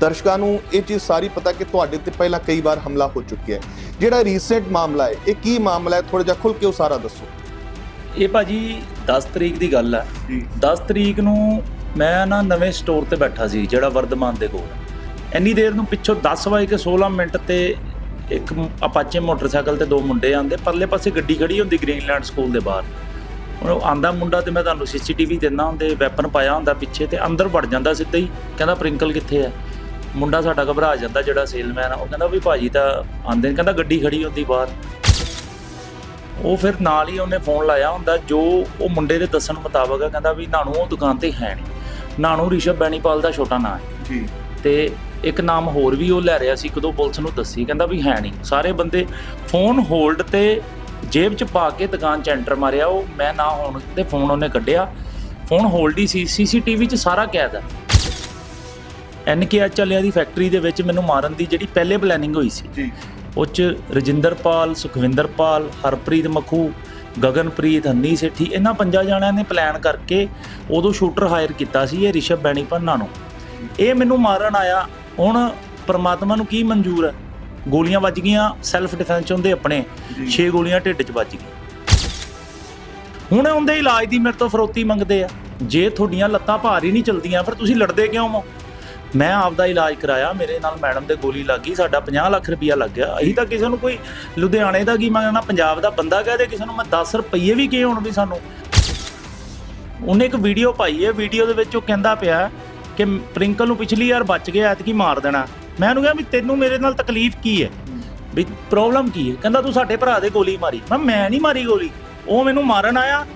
ਦਰਸ਼ਕਾਂ ਨੂੰ ਇਹ ਚੀਜ਼ ਸਾਰੀ ਪਤਾ ਕਿ ਤੁਹਾਡੇ ਤੇ ਪਹਿਲਾਂ ਕਈ ਵਾਰ ਹਮਲਾ ਹੋ ਚੁੱਕਿਆ ਹੈ। ਜਿਹੜਾ ਰੀਸੈਂਟ ਮਾਮਲਾ ਹੈ ਇਹ ਕੀ ਮਾਮਲਾ ਹੈ? ਥੋੜਾ ਜਿਹਾ ਖੁੱਲ ਕੇ ਉਹ ਸਾਰਾ ਦੱਸੋ। ਇਹ ਭਾਜੀ 10 ਤਰੀਕ ਦੀ ਗੱਲ ਹੈ। ਜੀ। 10 ਤਰੀਕ ਨੂੰ ਮੈਂ ਨਾ ਨਵੇਂ ਸਟੋਰ ਤੇ ਬੈਠਾ ਸੀ ਜਿਹੜਾ ਵਰਧਮਾਨ ਦੇ ਕੋਲ। ਇੰਨੀ ਦੇਰ ਨੂੰ ਪਿੱਛੋਂ 10 ਵਜੇ ਕੇ 16 ਮਿੰਟ ਤੇ ਇੱਕ ਅਪਾਚੇ ਮੋਟਰਸਾਈਕਲ ਤੇ ਦੋ ਮੁੰਡੇ ਆਂਦੇ ਪਰਲੇ ਪਾਸੇ ਗੱਡੀ ਖੜੀ ਹੁੰਦੀ ਗ੍ਰੀਨਲੈਂਡ ਸਕੂਲ ਦੇ ਬਾਹਰ। ਉਹ ਆਂਦਾ ਮੁੰਡਾ ਤੇ ਮੈਂ ਤੁਹਾਨੂੰ ਸੀਸੀਟੀਵੀ ਦਿੰਦਾ ਹੁੰਦੇ ਵੈਪਨ ਪਾਇਆ ਹੁੰਦਾ ਪਿੱਛੇ ਤੇ ਅੰਦਰ ਵੜ ਜਾਂਦਾ ਸਿੱਧਾ ਹੀ ਕਹਿੰਦਾ ਪ੍ਰਿੰਕਲ ਕਿੱਥੇ ਹੈ? ਮੁੰਡਾ ਸਾਡਾ ਘਬਰਾ ਜਾਂਦਾ ਜਿਹੜਾ ਸੇਲਮੈਨ ਆ। ਉਹ ਕਹਿੰਦਾ ਵੀ ਭਾਜੀ ਤਾਂ ਆਂਦੇ ਨੇ ਕਹਿੰਦਾ ਗੱਡੀ ਖੜੀ ਹੁੰਦੀ ਬਾਹਰ। ਉਹ ਫਿਰ ਨਾਲ ਹੀ ਉਹਨੇ ਫੋਨ ਲਾਇਆ ਹੁੰਦਾ ਜੋ ਉਹ ਮੁੰਡੇ ਦੇ ਦੱਸਣ ਮੁਤਾਬਕ ਹੈ ਕਹਿੰਦਾ ਵੀ ਨਾਣੂ ਉਹ ਦੁਕਾਨ ਤੇ ਹੈ ਨਹੀਂ। ਨਾਣੂ ਰਿਸ਼ਵ ਬੈਣੀਪਾਲ ਦਾ ਛੋਟਾ ਨਾਂ ਹੈ। ਜੀ। ਤੇ ਇੱਕ ਨਾਮ ਹੋਰ ਵੀ ਉਹ ਲੈ ਰਿਹਾ ਸੀ ਕਦੋਂ ਪੁਲਿਸ ਨੂੰ ਦੱਸੀ ਕਹਿੰਦਾ ਵੀ ਹੈ ਨਹੀਂ। ਸਾਰੇ ਬੰਦੇ ਫੋਨ ਹੋਲਡ ਤੇ ਜੇਬ 'ਚ ਪਾ ਕੇ ਦੁਕਾਨ 'ਚ ਐਂਟਰ ਮਾਰਿਆ ਉਹ ਮੈਂ ਨਾ ਹੋਣ ਤੇ ਫੋਨ ਉਹਨੇ ਕੱਢਿਆ। ਫੋਨ ਹੋਲਡ ਹੀ ਸੀ ਸੀਸੀਟੀਵੀ 'ਚ ਸਾਰਾ ਕੈਦ ਹੈ ਐਨਕੇਐਚ ਵਾਲਿਆਂ ਦੀ ਫੈਕਟਰੀ ਦੇ ਵਿੱਚ ਮੈਨੂੰ ਮਾਰਨ ਦੀ ਜਿਹੜੀ ਪਹਿਲੇ ਪਲੈਨਿੰਗ ਹੋਈ ਸੀ ਜੀ। ਉਹ 'ਚ ਰਜਿੰਦਰਪਾਲ ਸੁਖਵਿੰਦਰਪਾਲ ਹਰਪ੍ਰੀਤ ਮਖੂ ਗਗਨਪ੍ਰੀਤ ਹੰਨੀ ਸੇਠੀ ਇਹਨਾਂ ਪੰਜਾਂ ਜਣਿਆਂ ਨੇ ਪਲਾਨ ਕਰਕੇ ਉਦੋਂ ਸ਼ੂਟਰ ਹਾਇਰ ਕੀਤਾ ਸੀ ਇਹ ਰਿਸ਼ਵ ਬੈਣੀ ਪੰਨਾ ਨੂੰ। ਇਹ ਮੈਨੂੰ ਮਾਰਨ ਆਇਆ। ਹੁਣ ਪ੍ਰਮਾਤਮਾ ਨੂੰ ਕੀ ਮਨਜ਼ੂਰ ਹੈ? ਗੋਲੀਆਂ ਵੱਜ ਗਈਆਂ ਸੈਲਫ ਡਿਫੈਂਸ ਹੁੰਦੇ ਆਪਣੇ 6 ਗੋਲੀਆਂ ਢਿੱਡ 'ਚ ਵੱਜ ਗਈਆਂ। ਹੁਣ ਉਹਦੇ ਇਲਾਜ ਦੀ ਮੇਰੇ ਤੋਂ ਫਰੋਤੀ ਮੰਗਦੇ ਆ। ਜੇ ਤੁਹਾਡੀਆਂ ਲੱਤਾਂ ਭਾਰ ਹੀ ਨਹੀਂ ਚਲਦੀਆਂ ਫਿਰ ਤੁਸੀਂ ਲੜਦੇ ਕਿਉਂ ਹੋ? ਮੈਂ ਆਪਦਾ ਇਲਾਜ ਕਰਾਇਆ, ਮੇਰੇ ਨਾਲ ਮੈਡਮ ਦੇ ਗੋਲੀ ਲੱਗ ਗਈ, ਸਾਡਾ 50 ਲੱਖ ਰੁਪਇਆ ਲੱਗ ਗਿਆ। ਅਸੀਂ ਤਾਂ ਕਿਸੇ ਨੂੰ ਕੋਈ ਲੁਧਿਆਣੇ ਦਾ ਕੀ ਮੰਗਣਾ ਪੰਜਾਬ ਦਾ ਬੰਦਾ ਕਹਦੇ ਕਿਸੇ ਨੂੰ ਮੈਂ 10 ਰੁਪਏ ਵੀ ਕੀ ਹੁਣ ਵੀ ਸਾਨੂੰ। ਉਹਨੇ ਇੱਕ ਵੀਡੀਓ ਪਾਈ ਹੈ ਵੀਡੀਓ ਦੇ ਵਿੱਚ ਉਹ ਕਹਿੰਦਾ ਪਿਆ ਕਿ ਪ੍ਰਿੰਕਲ ਨੂੰ ਪਿਛਲੀ ਯਾਰ ਬਚ ਗਿਆ ਐਤਕੀ ਮਾਰ ਦੇਣਾ। ਮੈਂ ਉਹਨੂੰ ਕਿਹਾ ਵੀ ਤੈਨੂੰ ਮੇਰੇ ਨਾਲ ਤਕਲੀਫ ਕੀ ਹੈ? ਵੀ ਪ੍ਰੋਬਲਮ ਕੀ ਹੈ? ਕਹਿੰਦਾ ਤੂੰ ਸਾਡੇ ਭਰਾ ਦੇ ਗੋਲੀ ਮਾਰੀ। ਮੈਂ ਮੈਂ ਨਹੀਂ ਮਾਰੀ ਗੋਲੀ। ਉਹ ਮੈਨੂੰ ਮਾਰਨ ਆਇਆ।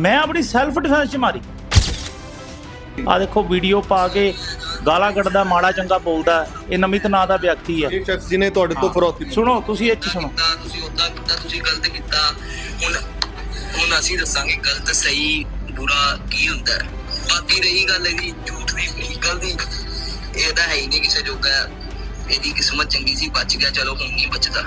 ਮੈਂ ਆਪਣੀ ਸੈਲਫ ਡਿਫੈਂਸ 'ਚ ਮਾਰੀ। ਆ ਦੇਖੋ ਵੀਡੀਓ ਪਾ ਕੇ ਗਾਲਾਂ ਕੱਢਦਾ ਮਾੜਾ ਚੰਗਾ ਬੋਲਦਾ ਇਹ ਨਮਿਤ ਨਾਂ ਦਾ ਵਿਅਕਤੀ ਹੈ। ਇਹ ਸ਼ਖਸ ਜਿਹਨੇ ਤੁਹਾਡੇ ਤੋਂ ਫਰੋਤੀ ਸੁਣੋ ਤੁਸੀਂ ਇਹ 'ਚ ਸੁਣੋ। ਕੀਤਾ ਤੁਸੀਂ ਉਦਾਂ ਕੀਤਾ ਤੁਸੀਂ ਗਲਤ ਕੀਤਾ। ਹੁਣ ਹੁਣ ਅਸੀਂ ਦੱਸਾਂਗੇ ਗਲਤ ਸਹੀ ਬੁਰਾ ਕੀ ਹੁੰਦਾ ਹੈ। ਬਾਕੀ ਰਹੀ ਗੱਲ ਇਹਦੀ ਝੂਠ ਦੀ ਨਿਕਲ ਦੀ। ਇਹ ਤਾਂ ਹੈ ਹੀ ਨਹੀਂ ਕਿਸੇ ਜੋਗਾ। ਇਹਦੀ ਕਿਸਮਤ ਚੰਗੀ ਸੀ ਬਚ ਗਿਆ। ਚਲੋ ਹੁਣ ਨਹੀਂ ਬਚਦਾ।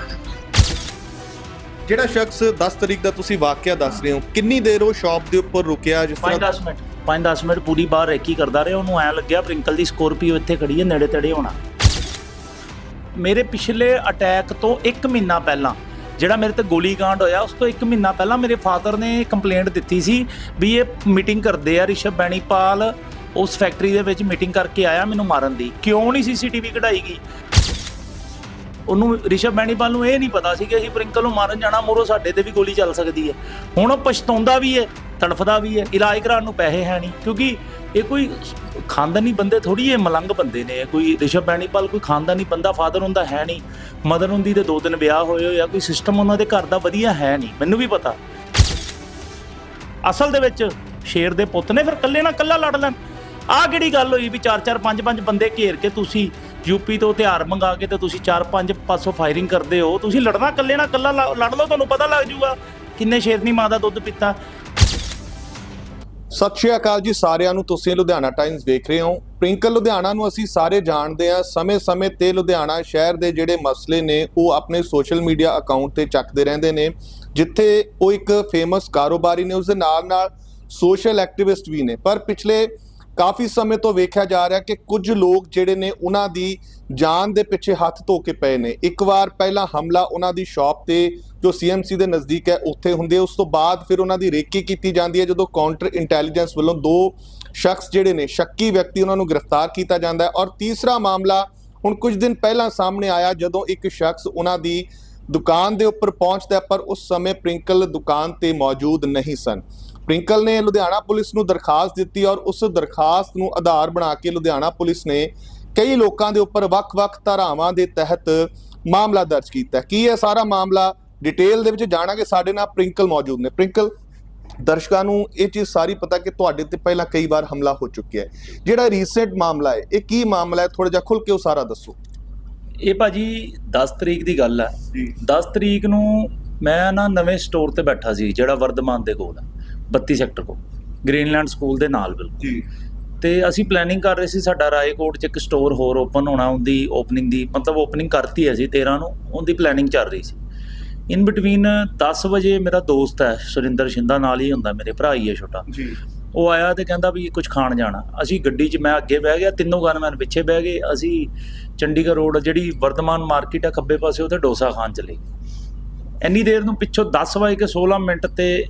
ਜਿਹੜਾ ਸ਼ਖਸ 10 ਤਰੀਕ ਦਾ ਤੁਸੀਂ ਵਾਕਿਆ ਦੱਸ ਰਹੇ ਹੋ ਕਿੰਨੀ ਦੇਰ ਉਹ ਸ਼ਾਪ ਦੇ ਉੱਪਰ ਰੁਕਿਆ ਜਿਸ ਤਰ੍ਹਾਂ 5-10 ਮਿੰਟ। 5-10 ਮਿੰਟ ਪੂਰੀ ਬਾਹਰ ਰੈਕੀ ਕਰਦਾ ਰਿਹਾ, ਉਹਨੂੰ ਐ ਲੱਗਿਆ ਪ੍ਰਿੰਕਲ ਦੀ ਸਕੋਰਪੀਓ ਇੱਥੇ ਖੜੀ ਹੈ, ਨੇੜੇ ਤੇੜੇ ਹੋਣਾ। ਮੇਰੇ ਪਿਛਲੇ ਅਟੈਕ ਤੋਂ 1 ਮਹੀਨਾ ਪਹਿਲਾਂ, ਜਿਹੜਾ ਮੇਰੇ ਤੇ ਗੋਲੀ ਹੋਇਆ, ਉਸ ਤੋਂ 1 ਮਹੀਨਾ ਪਹਿਲਾਂ ਮੇਰੇ ਫਾਦਰ ਨੇ ਕੰਪਲੇਂਟ ਦਿੱਤੀ ਸੀ ਵੀ ਇਹ ਮੀਟਿੰਗ ਕਰਦੇ ਆ ਰਿਸ਼ਵ ਬੈਣੀਪਾਲ, ਉਸ ਫੈਕਟਰੀ ਦੇ ਵਿੱਚ ਮੀਟਿੰਗ ਕਰਕੇ ਆਇਆ ਮੈਨੂੰ ਮਾਰਨ ਦੀ। ਕਿਉਂ ਨਹੀਂ ਸੀਸੀਟੀਵੀ ਕਢਾਈ ਗਈ? ਉਹਨੂੰ ਰਿਸ਼ਵ ਬੈਣੀਪਾਲ ਨੂੰ ਇਹ ਨਹੀਂ ਪਤਾ ਸੀ ਕਿ ਅਸੀਂ ਪ੍ਰਿੰਕਲ ਨੂੰ ਮਾਰਨ ਜਾਣਾ ਮੋਰੋ ਸਾਡੇ ਤੇ ਵੀ ਗੋਲੀ ਚੱਲ ਸਕਦੀ ਹੈ। ਹੁਣ ਉਹ ਪਛਤਾਉਂਦਾ ਵੀ ਹੈ। ਤੜਫਦਾ ਵੀ ਹੈ, ਇਲਾਜ ਕਰਾਉਣ ਨੂੰ ਪੈਸੇ ਹੈ ਨਹੀਂ, ਕਿਉਂਕਿ ਇਹ ਕੋਈ ਖਾਨਦਾਨੀ ਬੰਦੇ ਥੋੜੀ ਇਹ ਮਲੰਗ ਬੰਦੇ ਨੇ ਕੋਈ ਰਿਸ਼ਵ ਬੈਣੀਪਾਲ ਕੋਈ ਖਾਨਦਾਨੀ ਬੰਦਾ ਫਾਦਰ ਹੁੰਦਾ ਹੈ ਨਹੀਂ ਮਦਰ ਹੁੰਦੀ ਤੇ ਦੋ ਦਿਨ ਵਿਆਹ ਹੋਏ ਹੋਏ ਕੋਈ ਸਿਸਟਮ ਉਹਨਾਂ ਦੇ ਘਰ ਦਾ ਵਧੀਆ ਹੈ ਨਹੀਂ, ਮੈਨੂੰ ਵੀ ਪਤਾ। ਅਸਲ ਦੇ ਵਿੱਚ ਸ਼ੇਰ ਦੇ ਪੁੱਤ ਨੇ ਫਿਰ ਕੱਲੇ ਨਾਲ ਕੱਲਾ ਲੜ ਲੈਣ। ਆਹ ਕਿਹੜੀ ਗੱਲ ਹੋਈ ਵੀ 4-4 5-5 ਬੰਦੇ ਘੇਰ ਕੇ ਤੁਸੀਂ ਯੂਪੀ ਤੋਂ ਹਥਿਆਰ ਮੰਗਾ ਕੇ ਤੇ ਤੁਸੀਂ 4-5 ਪਾਸੋਂ ਫਾਇਰਿੰਗ ਕਰਦੇ ਹੋ, ਤੁਸੀਂ ਲੜਨਾ ਕੱਲੇ ਨਾਲ ਕੱਲਾ ਲ- ਲੜ ਲਓ, ਤੁਹਾਨੂੰ ਪਤਾ ਲੱਗ ਜਾਊਗਾ। ਕਿੰਨੇ ਸ਼ੇਰਨੀ ਮਾਂ ਦਾ ਦੁੱਧ ਪੀਤਾ ਸਤਿ ਸ਼੍ਰੀ ਅਕਾਲ ਜੀ ਸਾਰਿਆਂ ਨੂੰ। ਤੁਸੀਂ ਲੁਧਿਆਣਾ ਟਾਈਮਸ ਦੇਖ ਰਹੇ ਹੋ। ਪ੍ਰਿੰਕਲ, ਲੁਧਿਆਣਾ ਨੂੰ ਅਸੀਂ ਸਾਰੇ ਜਾਣਦੇ ਹਾਂ। ਸਮੇਂ-ਸਮੇਂ ਤੇ ਲੁਧਿਆਣਾ ਸ਼ਹਿਰ ਦੇ ਜਿਹੜੇ ਮਸਲੇ ਨੇ, ਉਹ ਆਪਣੇ ਸੋਸ਼ਲ ਮੀਡੀਆ ਅਕਾਊਂਟ ਤੇ ਚੱਕਦੇ ਰਹਿੰਦੇ ਨੇ, ਜਿੱਥੇ ਉਹ ਇੱਕ ਫੇਮਸ ਕਾਰੋਬਾਰੀ ਨੇ ਉਸ ਦੇ ਨਾਲ-ਨਾਲ ਸੋਸ਼ਲ ਐਕਟਿਵਿਸਟ ਵੀ ਨੇ। ਪਰ ਪਿਛਲੇ ਕਾਫੀ ਸਮੇਂ ਤੋਂ ਵੇਖਿਆ ਜਾ ਰਿਹਾ ਕਿ ਕੁਝ ਲੋਕ ਜਿਹੜੇ ਨੇ ਉਹਨਾਂ ਦੀ ਜਾਨ ਦੇ ਪਿੱਛੇ ਹੱਥ ਧੋ ਕੇ ਪਏ ਨੇ। ਇੱਕ ਵਾਰ ਪਹਿਲਾਂ ਹਮਲਾ ਉਹਨਾਂ ਦੀ ਸ਼ਾਪ ਤੇ ਜੋ ਸੀਐਮਸੀ ਦੇ ਨਜ਼ਦੀਕ ਹੈ, ਉੱਥੇ ਹੁੰਦੇ। ਉਸ ਤੋਂ ਬਾਅਦ ਫਿਰ ਉਹਨਾਂ ਦੀ ਰੇਕੀ ਕੀਤੀ ਜਾਂਦੀ ਹੈ, ਜਦੋਂ ਕਾਊਂਟਰ ਇੰਟੈਲੀਜੈਂਸ ਵੱਲੋਂ ਦੋ ਸ਼ਖਸ ਜਿਹੜੇ ਨੇ, ਸ਼ੱਕੀ ਵਿਅਕਤੀ ਉਹਨਾਂ ਨੂੰ ਗ੍ਰਿਫਤਾਰ ਕੀਤਾ ਜਾਂਦਾ ਹੈ। ਔਰ ਤੀਸਰਾ ਮਾਮਲਾ ਹੁਣ ਕੁਝ ਦਿਨ ਪਹਿਲਾਂ ਸਾਹਮਣੇ ਆਇਆ, ਜਦੋਂ ਇੱਕ ਸ਼ਖਸ ਉਹਨਾਂ ਦੀ ਦੁਕਾਨ ਦੇ ਉੱਪਰ ਪਹੁੰਚਦਾ ਪਰ ਉਸ ਸਮੇਂ ਪ੍ਰਿੰਕਲ ਦੁਕਾਨ ਤੇ ਮੌਜੂਦ ਨਹੀਂ ਸਨ। ਪ੍ਰਿੰਕਲ ਨੇ ਲੁਧਿਆਣਾ ਪੁਲਿਸ ਨੂੰ ਦਰਖਾਸਤ ਦਿੱਤੀ ਔਰ ਉਸ ਦਰਖਾਸਤ ਨੂੰ ਆਧਾਰ ਬਣਾ ਕੇ ਲੁਧਿਆਣਾ ਪੁਲਿਸ ਨੇ ਕਈ ਲੋਕਾਂ ਦੇ ਉੱਪਰ ਵੱਖ-ਵੱਖ ਧਾਰਾਵਾਂ ਦੇ ਤਹਿਤ ਮਾਮਲਾ ਦਰਜ ਕੀਤਾ। ਕੀ ਹੈ ਸਾਰਾ ਮਾਮਲਾ ਡਿਟੇਲ ਦੇ ਵਿੱਚ ਜਾਣਾਂਗੇ? ਸਾਡੇ ਨਾਲ ਪ੍ਰਿੰਕਲ ਮੌਜੂਦ ਨੇ। ਪ੍ਰਿੰਕਲ ਦਰਸ਼ਕਾਂ ਨੂੰ ਇਹ ਚੀਜ਼ ਸਾਰੀ ਪਤਾ ਕਿ ਤੁਹਾਡੇ ਤੇ ਪਹਿਲਾਂ ਕਈ ਵਾਰ ਹਮਲਾ ਹੋ ਚੁੱਕਿਆ ਹੈ। ਜਿਹੜਾ ਰੀਸੈਂਟ ਮਾਮਲਾ ਹੈ ਇਹ ਕੀ ਮਾਮਲਾ ਹੈ? ਥੋੜਾ ਜਿਹਾ ਖੁੱਲ ਕੇ ਉਹ ਸਾਰਾ ਦੱਸੋ। ਇਹ ਭਾਜੀ 10 ਤਰੀਕ ਦੀ ਗੱਲ ਹੈ। ਜੀ। 10 ਤਰੀਕ ਨੂੰ ਮੈਂ ਨਾ ਨਵੇਂ ਸਟੋਰ ਤੇ ਬੈਠਾ ਸੀ ਜਿਹੜਾ ਵਰਧਮਾਨ ਦੇ ਕੋਲ। ਹੈ 32 ਸੈਕਟਰ ਕੋਲ ਗ੍ਰੀਨਲੈਂਡ ਸਕੂਲ ਦੇ ਨਾਲ ਬਿਲਕੁਲ। ਜੀ। ਤੇ ਅਸੀਂ ਪਲੈਨਿੰਗ ਕਰ ਰਹੇ ਸੀ ਸਾਡਾ ਰਾਏਕੋਟ 'ਚ ਇੱਕ ਸਟੋਰ ਹੋਰ ਓਪਨ ਹੋਣਾ ਉਹਦੀ ਓਪਨਿੰਗ ਦੀ ਮਤਲਬ ਓਪਨਿੰਗ ਕਰਤੀ ਹੈ ਅਸੀਂ 13 ਨੂੰ ਉਹਦੀ ਪਲੈਨਿੰਗ ਚੱਲ ਰਹੀ ਸੀ। ਇਨ ਬਿਟਵੀਨ 10 ਵਜੇ ਮੇਰਾ ਦੋਸਤ ਹੈ ਸੁਰਿੰਦਰ ਸ਼ਿੰਦਾ ਨਾਲ ਹੀ ਹੁੰਦਾ ਮੇਰੇ ਭਰਾ ਹੀ ਹੈ ਛੋਟਾ। ਜੀ। ਉਹ ਆਇਆ ਤੇ ਕਹਿੰਦਾ ਵੀ ਕੁਝ ਖਾਣ ਜਾਣਾ। ਅਸੀਂ ਗੱਡੀ 'ਚ ਮੈਂ ਅੱਗੇ ਬਹਿ ਗਿਆ ਤਿੰਨੋਂ ਗਨਮੈਨ ਪਿੱਛੇ ਬਹਿ ਗਏ ਅਸੀਂ ਚੰਡੀਗੜ੍ਹ ਰੋਡ ਜਿਹੜੀ ਵਰਧਮਾਨ ਮਾਰਕੀਟ ਆ ਖੱਬੇ ਪਾਸੇ ਉਹਤੇ ਡੋਸਾ ਖਾਣ ਚਲੇ ਗਏ। ਇੰਨੀ ਦੇਰ ਨੂੰ ਪਿੱਛੋਂ 10 ਵਜੇ ਕੇ 16 ਮਿੰਟ ਤੇ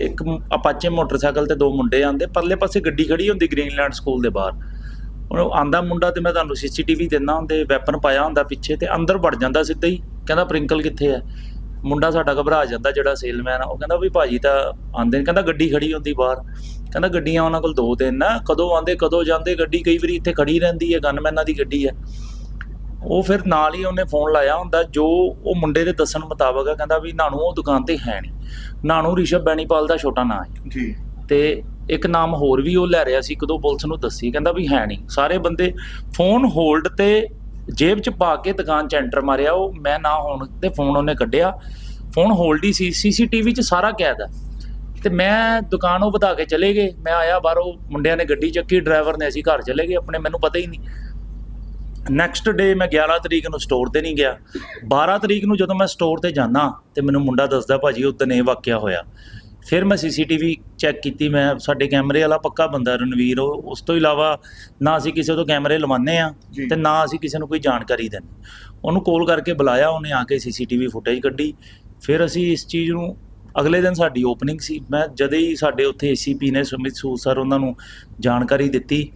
ਇੱਕ ਅਪਾਚੇ ਮੋਟਰਸਾਈਕਲ ਤੇ ਦੋ ਮੁੰਡੇ ਆਂਦੇ ਪਰਲੇ ਪਾਸੇ ਗੱਡੀ ਖੜੀ ਹੁੰਦੀ ਗ੍ਰੀਨਲੈਂਡ ਸਕੂਲ ਦੇ ਬਾਹਰ। ਉਹ ਆਂਦਾ ਮੁੰਡਾ ਤੇ ਮੈਂ ਤੁਹਾਨੂੰ ਸੀਸੀਟੀਵੀ ਦਿੰਦਾ ਹੁੰਦੇ ਵੈਪਨ ਪਾਇਆ ਹੁੰਦਾ ਪਿੱਛੇ ਤੇ ਅੰਦਰ ਵੜ ਜਾਂਦਾ ਸਿੱਧਾ ਹੀ, ਕਹਿੰਦਾ ਪ੍ਰਿੰਕਲ ਕਿੱਥੇ ਹੈ? ਮੁੰਡਾ ਸਾਡਾ ਘਬਰਾ ਜਾਂਦਾ ਜਿਹੜਾ ਸੇਲਮੈਨ ਆ, ਉਹ ਕਹਿੰਦਾ ਵੀ ਭਾਜੀ ਤਾਂ ਆਂਦੇ ਨੇ, ਕਹਿੰਦਾ ਗੱਡੀ ਖੜੀ ਹੁੰਦੀ ਬਾਹਰ। ਕਹਿੰਦਾ ਗੱਡੀਆਂ ਉਹਨਾਂ ਕੋਲ ਦੋ ਤਿੰਨ ਆ, ਕਦੋਂ ਆਂਦੇ ਕਦੋਂ ਜਾਂਦੇ, ਗੱਡੀ ਕਈ ਵਾਰੀ ਇੱਥੇ ਖੜੀ ਰਹਿੰਦੀ ਹੈ, ਗਨਮੈਨਾਂ ਦੀ ਗੱਡੀ ਹੈ। ਉਹ ਫਿਰ ਨਾਲ ਹੀ ਉਹਨੇ ਫੋਨ ਲਾਇਆ ਹੁੰਦਾ, ਜੋ ਉਹ ਮੁੰਡੇ ਦੇ ਦੱਸਣ ਮੁਤਾਬਕ ਆ, ਕਹਿੰਦਾ ਵੀ ਨਾਣੂ ਉਹ ਦੁਕਾਨ ਤੇ ਹੈ ਨਹੀਂ। ਨਾਣੂ ਰਿਸ਼ਵ ਬੈਣੀਪਾਲ ਦਾ ਛੋਟਾ ਨਾਂ ਹੈ। ਜੀ। ਤੇ ਇੱਕ ਨਾਮ ਹੋਰ ਵੀ ਉਹ ਲੈ ਰਿਹਾ ਸੀ ਕਦੋਂ ਪੁਲਿਸ ਨੂੰ ਦੱਸੀ ਕਹਿੰਦਾ ਵੀ ਹੈ ਨਹੀਂ। ਸਾਰੇ ਬੰਦੇ ਫੋਨ ਹੋਲਡ ਤੇ ਜੇਬ 'ਚ ਪਾ ਕੇ ਦੁਕਾਨ 'ਚ ਐਂਟਰ ਮਾਰਿਆ ਉਹ ਮੈਂ ਨਾ ਹੋਣ ਤੇ ਫੋਨ ਉਹਨੇ ਕੱਢਿਆ। ਫੋਨ ਹੋਲਡ ਹੀ ਸੀ ਸੀਸੀਟੀਵੀ 'ਚ ਸਾਰਾ ਕੈਦ ਹੈ। ਤੇ ਮੈਂ ਦੁਕਾਨ ਉਹ ਵਧਾ ਕੇ ਚਲੇ ਗਏ। ਮੈਂ ਆਇਆ ਬਾਹਰੋਂ ਮੁੰਡਿਆਂ ਨੇ ਗੱਡੀ ਚੱਕੀ ਡਰਾਈਵਰ ਨੇ ਅਸੀਂ ਘਰ ਚਲੇ ਗਏ ਆਪਣੇ ਮੈਨੂੰ ਪਤਾ ਹੀ ਨਹੀਂ। ਨੈਕਸਟ ਡੇ ਮੈਂ 11 ਤਰੀਕ ਨੂੰ ਸਟੋਰ ਤੇ ਨਹੀਂ ਗਿਆ। 12 ਤਰੀਕ ਨੂੰ ਜਦੋਂ ਮੈਂ ਸਟੋਰ ਤੇ ਜਾਣਾ ਤੇ ਮੈਨੂੰ ਮੁੰਡਾ ਦੱਸਦਾ ਭਾਜੀ ਉਦੋਂ ਇਹ ਵਾਕਿਆ ਹੋਇਆ। ਫਿਰ ਮੈਂ ਸੀਸੀਟੀਵੀ ਚੈੱਕ ਕੀਤੀ ਮੈਂ ਸਾਡੇ ਕੈਮਰੇ ਵਾਲਾ ਪੱਕਾ ਬੰਦਾ ਰਣਵੀਰ ਉਹ ਉਸ ਤੋਂ ਇਲਾਵਾ ਨਾ ਅਸੀਂ ਕਿਸੇ ਤੋਂ ਕੈਮਰੇ ਲਵਾਉਂਦੇ ਆ। ਤੇ ਨਾ ਅਸੀਂ ਕਿਸੇ ਨੂੰ ਕੋਈ ਜਾਣਕਾਰੀ ਦਿੰਦੇ। ਉਹਨੂੰ ਕਾਲ ਕਰਕੇ ਬੁਲਾਇਆ ਉਹਨੇ ਆ ਕੇ ਸੀਸੀਟੀਵੀ ਫੁਟੇਜ ਕੱਢੀ। ਫਿਰ ਅਸੀਂ ਇਸ ਚੀਜ਼ ਨੂੰ ਅਗਲੇ ਦਿਨ ਸਾਡੀ ਓਪਨਿੰਗ ਸੀ। ਮੈਂ ਜਦੇ ਹੀ ਸਾਡੇ ਉੱਥੇ ਏਸੀਪੀ ਨੇ ਸੁਮਿਤ ਸੂਦ ਸਰ ਉਹਨਾਂ ਨੂੰ ਜਾਣਕਾਰੀ ਦਿੱਤੀ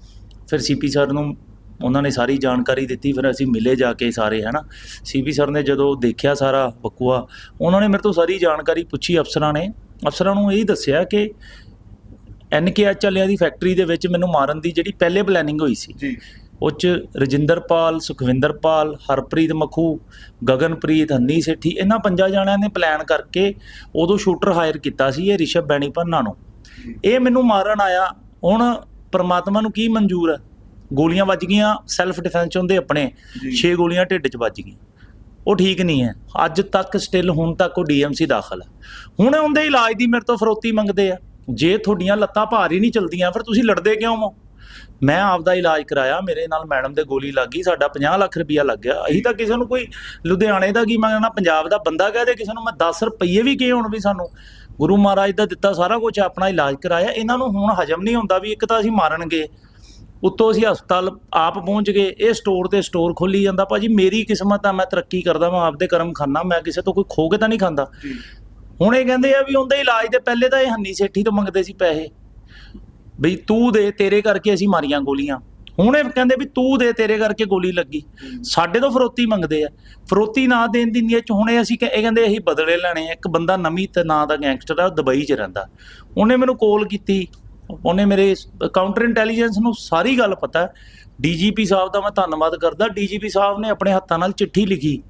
ਫਿਰ ਸੀਪੀ ਸਰ ਨੂੰ ਉਹਨਾਂ ਨੇ ਸਾਰੀ ਜਾਣਕਾਰੀ ਦਿੱਤੀ ਫਿਰ ਅਸੀਂ ਮਿਲੇ ਜਾ ਕੇ ਸਾਰੇ ਹਨਾ? ਸੀਪੀ ਸਰ ਨੇ ਜਦੋਂ ਦੇਖਿਆ ਸਾਰਾ ਬਕੂਆ ਉਹਨਾਂ ਨੇ ਮੇਰੇ ਤੋਂ ਸਾਰੀ ਜਾਣਕਾਰੀ ਪੁੱਛੀ ਅਫਸਰਾਂ ਨੇ। ਅਫਸਰਾਂ ਨੂੰ ਇਹ ਦੱਸਿਆ ਕਿ ਐਨਕੇਐਚ ਵਾਲਿਆਂ ਦੀ ਫੈਕਟਰੀ ਦੇ ਵਿੱਚ ਮੈਨੂੰ ਮਾਰਨ ਦੀ ਜਿਹੜੀ ਪਹਿਲੇ ਪਲੈਨਿੰਗ ਹੋਈ ਸੀ ਜੀ। ਉਹ 'ਚ ਰਜਿੰਦਰਪਾਲ ਸੁਖਵਿੰਦਰਪਾਲ ਹਰਪ੍ਰੀਤ ਮਖੂ ਗਗਨਪ੍ਰੀਤ ਹੰਨੀ ਸੇਠੀ ਇਹਨਾਂ ਪੰਜਾਂ ਜਣਿਆਂ ਨੇ ਪਲਾਨ ਕਰਕੇ ਉਦੋਂ ਸ਼ੂਟਰ ਹਾਇਰ ਕੀਤਾ ਸੀ ਇਹ ਰਿਸ਼ਵ ਬੈਣੀ ਪੰਨਾ ਨੂੰ। ਇਹ ਮੈਨੂੰ ਮਾਰਨ ਆਇਆ। ਹੁਣ ਪ੍ਰਮਾਤਮਾ ਨੂੰ ਕੀ ਮਨਜ਼ੂਰ ਹੈ? ਗੋਲੀਆਂ ਵੱਜ ਗਈਆਂ ਸੈਲਫ ਡਿਫੈਂਸ ਹੁੰਦੇ ਆਪਣੇ ਜੀ। 6 ਗੋਲੀਆਂ ਢਿੱਡ 'ਚ ਵੱਜ ਗਈਆਂ। ਉਹ ਠੀਕ ਨਹੀਂ ਹੈ। ਅੱਜ ਤੱਕ ਸਟਿਲ ਹੁਣ ਤੱਕ ਉਹ ਡੀਐਮਸੀ ਦਾਖਲ ਹੈ। ਹੁਣ ਉਹਦੇ ਇਲਾਜ ਦੀ ਮੇਰੇ ਤੋਂ ਫਰੋਤੀ ਮੰਗਦੇ ਆ। ਜੇ ਤੁਹਾਡੀਆਂ ਲੱਤਾਂ ਭਾਰ ਹੀ ਨਹੀਂ ਚਲਦੀਆਂ ਫਿਰ ਤੁਸੀਂ ਲੜਦੇ ਕਿਉਂ ਹੋ? ਮੈਂ ਆਪਦਾ ਇਲਾਜ ਕਰਾਇਆ ਮੇਰੇ ਨਾਲ ਮੈਡਮ ਦੇ ਗੋਲੀ ਲੱਗ ਗਈ ਸਾਡਾ 50 ਲੱਖ ਰੁਪਇਆ ਲੱਗ ਗਿਆ। ਅਸੀਂ ਤਾਂ ਕਿਸੇ ਨੂੰ ਕੋਈ ਲੁਧਿਆਣੇ ਦਾ ਕੀ ਮੰਗਣਾ ਪੰਜਾਬ ਦਾ ਬੰਦਾ ਕਹਦੇ ਕਿਸੇ ਨੂੰ ਮੈਂ 10 ਰੁਪਏ ਵੀ ਕੀ ਹੋਣ ਵੀ ਸਾਨੂੰ? ਗੁਰੂ ਮਹਾਰਾਜ ਦਾ ਦਿੱਤਾ ਸਾਰਾ ਕੁਝ ਆਪਣਾ ਇਲਾਜ ਕਰਾਇਆ। ਇਹਨਾਂ ਨੂੰ ਹੁਣ ਹਜਮ ਨਹੀਂ ਹੁੰਦਾ ਵੀ ਇੱਕ ਤਾਂ ਅਸੀਂ ਮਾਰਨਗੇ। ਉੱਤੋਂ ਅਸੀਂ ਹਸਪਤਾਲ ਆਪ ਪਹੁੰਚ ਗਏ ਇਹ ਸਟੋਰ ਤੇ ਸਟੋਰ ਖੋਲੀ ਜਾਂਦਾ ਭਾਜੀ ਮੇਰੀ ਕਿਸਮਤ ਆ ਮੈਂ ਤਰੱਕੀ ਕਰਦਾ ਮੈਂ ਆਪਦੇ ਕਰਮ ਖਾਨਾ ਮੈਂ ਕਿਸੇ ਤੋਂ ਕੋਈ ਖੋ ਕੇ ਤਾਂ ਨਹੀਂ ਖਾਂਦਾ। ਹੁਣ ਇਹ ਕਹਿੰਦੇ ਆ ਵੀ ਉਹਦੇ ਇਲਾਜ ਦੇ ਪਹਿਲੇ ਤਾਂ ਇਹ ਹੰਨੀ ਸੇਠੀ ਤੋਂ ਮੰਗਦੇ ਸੀ ਪੈਸੇ। ਬਈ ਤੂੰ ਦੇ ਤੇਰੇ ਕਰਕੇ ਅਸੀਂ ਮਾਰੀਆਂ ਗੋਲੀਆਂ। ਹੁਣ ਇਹ ਕਹਿੰਦੇ ਵੀ ਤੂੰ ਦੇ ਤੇਰੇ ਕਰਕੇ ਗੋਲੀ ਲੱਗੀ। ਸਾਡੇ ਤੋਂ ਫਰੋਤੀ ਮੰਗਦੇ ਆ। ਫਰੋਤੀ ਨਾ ਦੇਣ ਦੀ ਨੀਅਤ ਚ ਹੁਣ ਅਸੀਂ ਇਹ ਕਹਿੰਦੇ ਅਸੀਂ ਬਦਲੇ ਲੈਣੇ ਆ। ਇੱਕ ਬੰਦਾ ਨਵੀਂ ਤੇ ਨਾਂ ਦਾ ਗੈਂਗਸਟਰ ਆ ਉਹ ਦੁਬਈ 'ਚ ਰਹਿੰਦਾ। ਉਹਨੇ ਮੈਨੂੰ ਕਾਲ ਕੀਤੀ। ਉਹਨੇ ਮੇਰੇ ਕਾਊਂਟਰ ਇੰਟੈਲੀਜੈਂਸ ਨੂੰ ਸਾਰੀ ਗੱਲ ਪਤਾ ਡੀਜੀਪੀ ਸਾਹਿਬ ਦਾ ਮੈਂ ਧੰਨਵਾਦ ਕਰਦਾ। ਡੀਜੀਪੀ ਸਾਹਿਬ ਨੇ ਆਪਣੇ ਹੱਥਾਂ ਨਾਲ ਚਿੱਠੀ ਲਿਖੀ